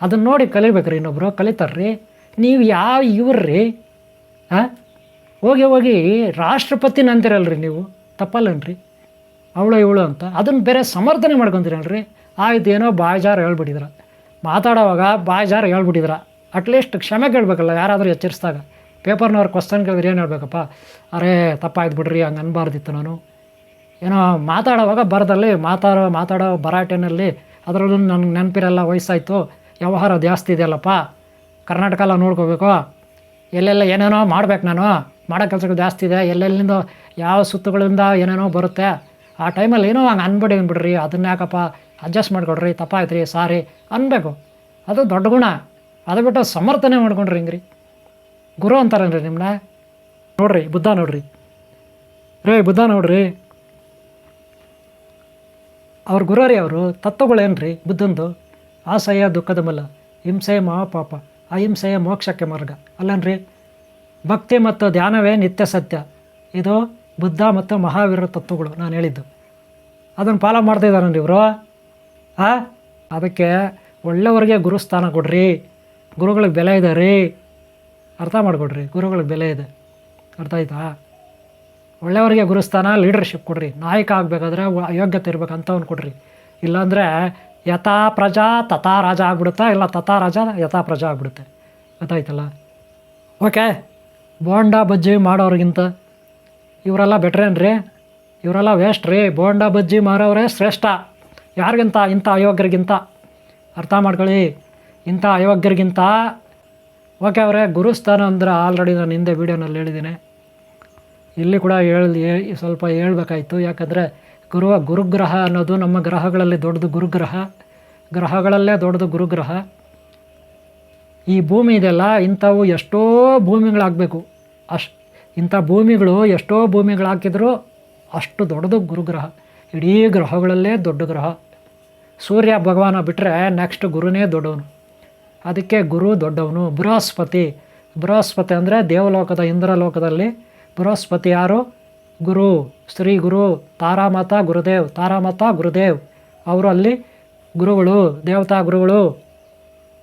ಅದನ್ನು ನೋಡಿ ಕಲಿಬೇಕ್ರಿ ಇನ್ನೊಬ್ಬರು ಕಲಿತಾರ್ರಿ. ನೀವು ಯಾವ ಇವ್ರಿ ಹಾಂ? ಹೋಗಿ ಹೋಗಿ ರಾಷ್ಟ್ರಪತಿನ ನಂದಿರಲ್ರಿ ನೀವು. ತಪ್ಪಲ್ಲನ್ರಿ. ಅವಳು ಇವಳು ಅಂತ. ಅದನ್ನು ಬೇರೆ ಸಮರ್ಥನೆ ಮಾಡ್ಕೊತೀರಲ್ರಿ ಆಯ್ತು ಏನೋ ಬಾಯ್ಜಾರು ಹೇಳ್ಬಿಟ್ಟಿದ್ರ. ಮಾತಾಡೋವಾಗ ಬಾಯ್ಜಾರು ಹೇಳ್ಬಿಟ್ಟಿದ್ರ. ಅಟ್ಲೀಸ್ಟ್ ಕ್ಷಮೆ ಕೇಳಬೇಕಲ್ಲ, ಯಾರಾದರೂ ಎಚ್ಚರಿಸಿದಾಗ. ಪೇಪರ್ನವ್ರು ಕ್ವಶನ್ ಕೇಳಿದ್ರೆ ಏನು ಹೇಳ್ಬೇಕಪ್ಪ? ಅರೇ, ತಪ್ಪಾಯ್ತು ಬಿಡ್ರಿ, ಹಂಗೆ ಅನ್ಬಾರ್ದಿತ್ತು ನಾನು. ಏನೋ ಮಾತಾಡೋವಾಗ ಬರದಲ್ಲಿ, ಮಾತಾಡೋ ಮಾತಾಡೋ ಭರಾಟೆನಲ್ಲಿ ಅದರಲ್ಲೂ ನನಗೆ ನೆನಪಿರಲ್ಲ ವಯಸ್ಸಾಯಿತು. ವ್ಯವಹಾರ ಜಾಸ್ತಿ ಇದೆಯಲ್ಲಪ್ಪ. ಕರ್ನಾಟಕ ಎಲ್ಲ ನೋಡ್ಕೋಬೇಕು. ಎಲ್ಲೆಲ್ಲ ಏನೇನೋ ಮಾಡ್ಬೇಕು ನಾನು. ಮಾಡೋ ಕೆಲಸಗಳು ಜಾಸ್ತಿ ಇದೆ. ಎಲ್ಲೆಲ್ಲಿಂದ, ಯಾವ ಸುತ್ತುಗಳಿಂದ ಏನೇನೋ ಬರುತ್ತೆ. ಆ ಟೈಮಲ್ಲಿ ಏನೋ ಹಂಗೆ ಅನ್ಬಿಡಿ ಬಿಡ್ರಿ ಅದನ್ನ ಯಾಕಪ್ಪ ಅಡ್ಜಸ್ಟ್ ಮಾಡ್ಕೊಡ್ರಿ ತಪ್ಪಾಯ್ತು ರೀ ಸಾರಿ ಅನ್ಬೇಕು. ಅದು ದೊಡ್ಡ ಗುಣ. ಅದು ಬಿಟ್ಟು ಸಮರ್ಥನೆ ಮಾಡ್ಕೊಂಡ್ರಿ ಹಿಂಗ್ರಿ. ಗುರು ಅಂತಾರನ್ರಿ ನಿಮ್ಮನ್ನ ನೋಡ್ರಿ, ಬುದ್ಧ ನೋಡ್ರಿ. ರೇ, ಬುದ್ಧ ನೋಡ್ರಿ. ಅವ್ರ ಗುರು ರೀ ಅವರು ತತ್ವಗಳೇನು ರೀ ಬುದ್ಧಂದು? ಆಸಯ, ದುಃಖದ ಮಲ್ಲ. ಹಿಂಸೆ, ಮಹಾಪಾಪ. ಅಹಿಂಸೆಯ ಮೋಕ್ಷಕ್ಕೆ ಮಾರ್ಗ. ಅಲ್ಲನ್ರಿ? ಭಕ್ತಿ ಮತ್ತು ಧ್ಯಾನವೇ ನಿತ್ಯ ಸತ್ಯ. ಇದು ಬುದ್ಧ ಮತ್ತು ಮಹಾವೀರ ತತ್ವಗಳು ನಾನು ಹೇಳಿದ್ದು. ಅದನ್ನು ಪಾಲ ಮಾಡ್ತಾ ಇದ್ದಾರನ್ರಿ ಇವರು. ಹಾಂ ಅದಕ್ಕೆ ಒಳ್ಳೆಯವ್ರಿಗೆ ಗುರುಸ್ಥಾನ ಕೊಡ್ರಿ. ಗುರುಗಳಿಗೆ ಬೆಲೆ ಇದೆ ರೀ. ಅರ್ಥ ಮಾಡಿಕೊಡ್ರಿ, ಗುರುಗಳಿಗೆ ಬೆಲೆ ಇದೆ. ಅರ್ಥ ಆಯ್ತಾ? ಒಳ್ಳೆಯವರಿಗೆ ಗುರುಸ್ಥಾನ ಲೀಡರ್ಶಿಪ್ ಕೊಡ್ರಿ. ನಾಯಕ ಆಗಬೇಕಾದ್ರೆ ಅಯೋಗ್ಯತೆ ಇರ್ಬೇಕು ಅಂಥವ್ನು ಕೊಡ್ರಿ. ಇಲ್ಲಾಂದರೆ ಯಥಾ ಪ್ರಜಾ ತಥಾ ರಾಜ ಆಗ್ಬಿಡುತ್ತಾ, ಇಲ್ಲ ತಥಾ ರಾಜ ಯಥಾ ಪ್ರಜಾ ಆಗ್ಬಿಡುತ್ತೆ. ಗೊತ್ತಾಯ್ತಲ್ಲ? ಓಕೆ. ಬೋಂಡ ಬಜ್ಜಿ ಮಾಡೋರಿಗಿಂತ ಇವರೆಲ್ಲ ಬೆಟ್ರೇನ್ರಿ ಇವರೆಲ್ಲ ವೇಸ್ಟ್ ರೀ. ಬೋಂಡ, ಬಜ್ಜಿ ಮಾರೋರೇ ಶ್ರೇಷ್ಠ. ಯಾರಿಗಿಂತ ಇಂಥ ಅಯೋಗ್ಯರಿಗಿಂತ ಅರ್ಥ ಮಾಡ್ಕೊಳ್ಳಿ. ಇಂಥ ಅಯೋಗ್ಯರಿಗಿಂತ ಓಕೆ ಅವರೇ, ಗುರುಸ್ಥಾನ ಅಂದ್ರೆ ಆಲ್ರೆಡಿ ನಾನು ಹಿಂದೆ ವೀಡಿಯೋನಲ್ಲಿ ಹೇಳಿದ್ದೀನಿ. ಇಲ್ಲಿ ಕೂಡ ಹೇಳಿ, ಸ್ವಲ್ಪ ಹೇಳ್ಬೇಕಾಯ್ತು. ಯಾಕಂದರೆ ಗುರು, ಗುರುಗ್ರಹ ಅನ್ನೋದು ನಮ್ಮ ಗ್ರಹಗಳಲ್ಲಿ ದೊಡ್ಡದು ಗುರುಗ್ರಹ. ಗ್ರಹಗಳಲ್ಲೇ ದೊಡ್ಡದು ಗುರುಗ್ರಹ. ಈ ಭೂಮಿ ಇದೆಯಲ್ಲ ಇಂಥವು ಎಷ್ಟೋ ಭೂಮಿಗಳಾಗಬೇಕು. ಅಷ್ಟು ಇಂಥ ಭೂಮಿಗಳು ಎಷ್ಟೋ ಭೂಮಿಗಳು ಅಷ್ಟು ದೊಡ್ಡದು ಗುರುಗ್ರಹ. ಇಡೀ ಗ್ರಹಗಳಲ್ಲೇ ದೊಡ್ಡ ಗ್ರಹ. ಸೂರ್ಯ ಭಗವಾನ ಬಿಟ್ಟರೆ ನೆಕ್ಸ್ಟ್ ಗುರುನೇ ದೊಡ್ಡವನು. ಅದಕ್ಕೆ ಗುರು ದೊಡ್ಡವನು. ಬೃಹಸ್ಪತಿ. ಬೃಹಸ್ಪತಿ ಅಂದರೆ ದೇವಲೋಕದ, ಇಂದ್ರಲೋಕದಲ್ಲಿ ಬೃಹಸ್ಪತಿ ಯಾರು? ಗುರು. ಶ್ರೀ ಗುರು, ತಾರಾಮಾತ ಗುರುದೇವ್ ತಾರಾಮಾತ ಗುರುದೇವ್. ಅವರು ಅಲ್ಲಿ ಗುರುಗಳು, ದೇವತಾ ಗುರುಗಳು.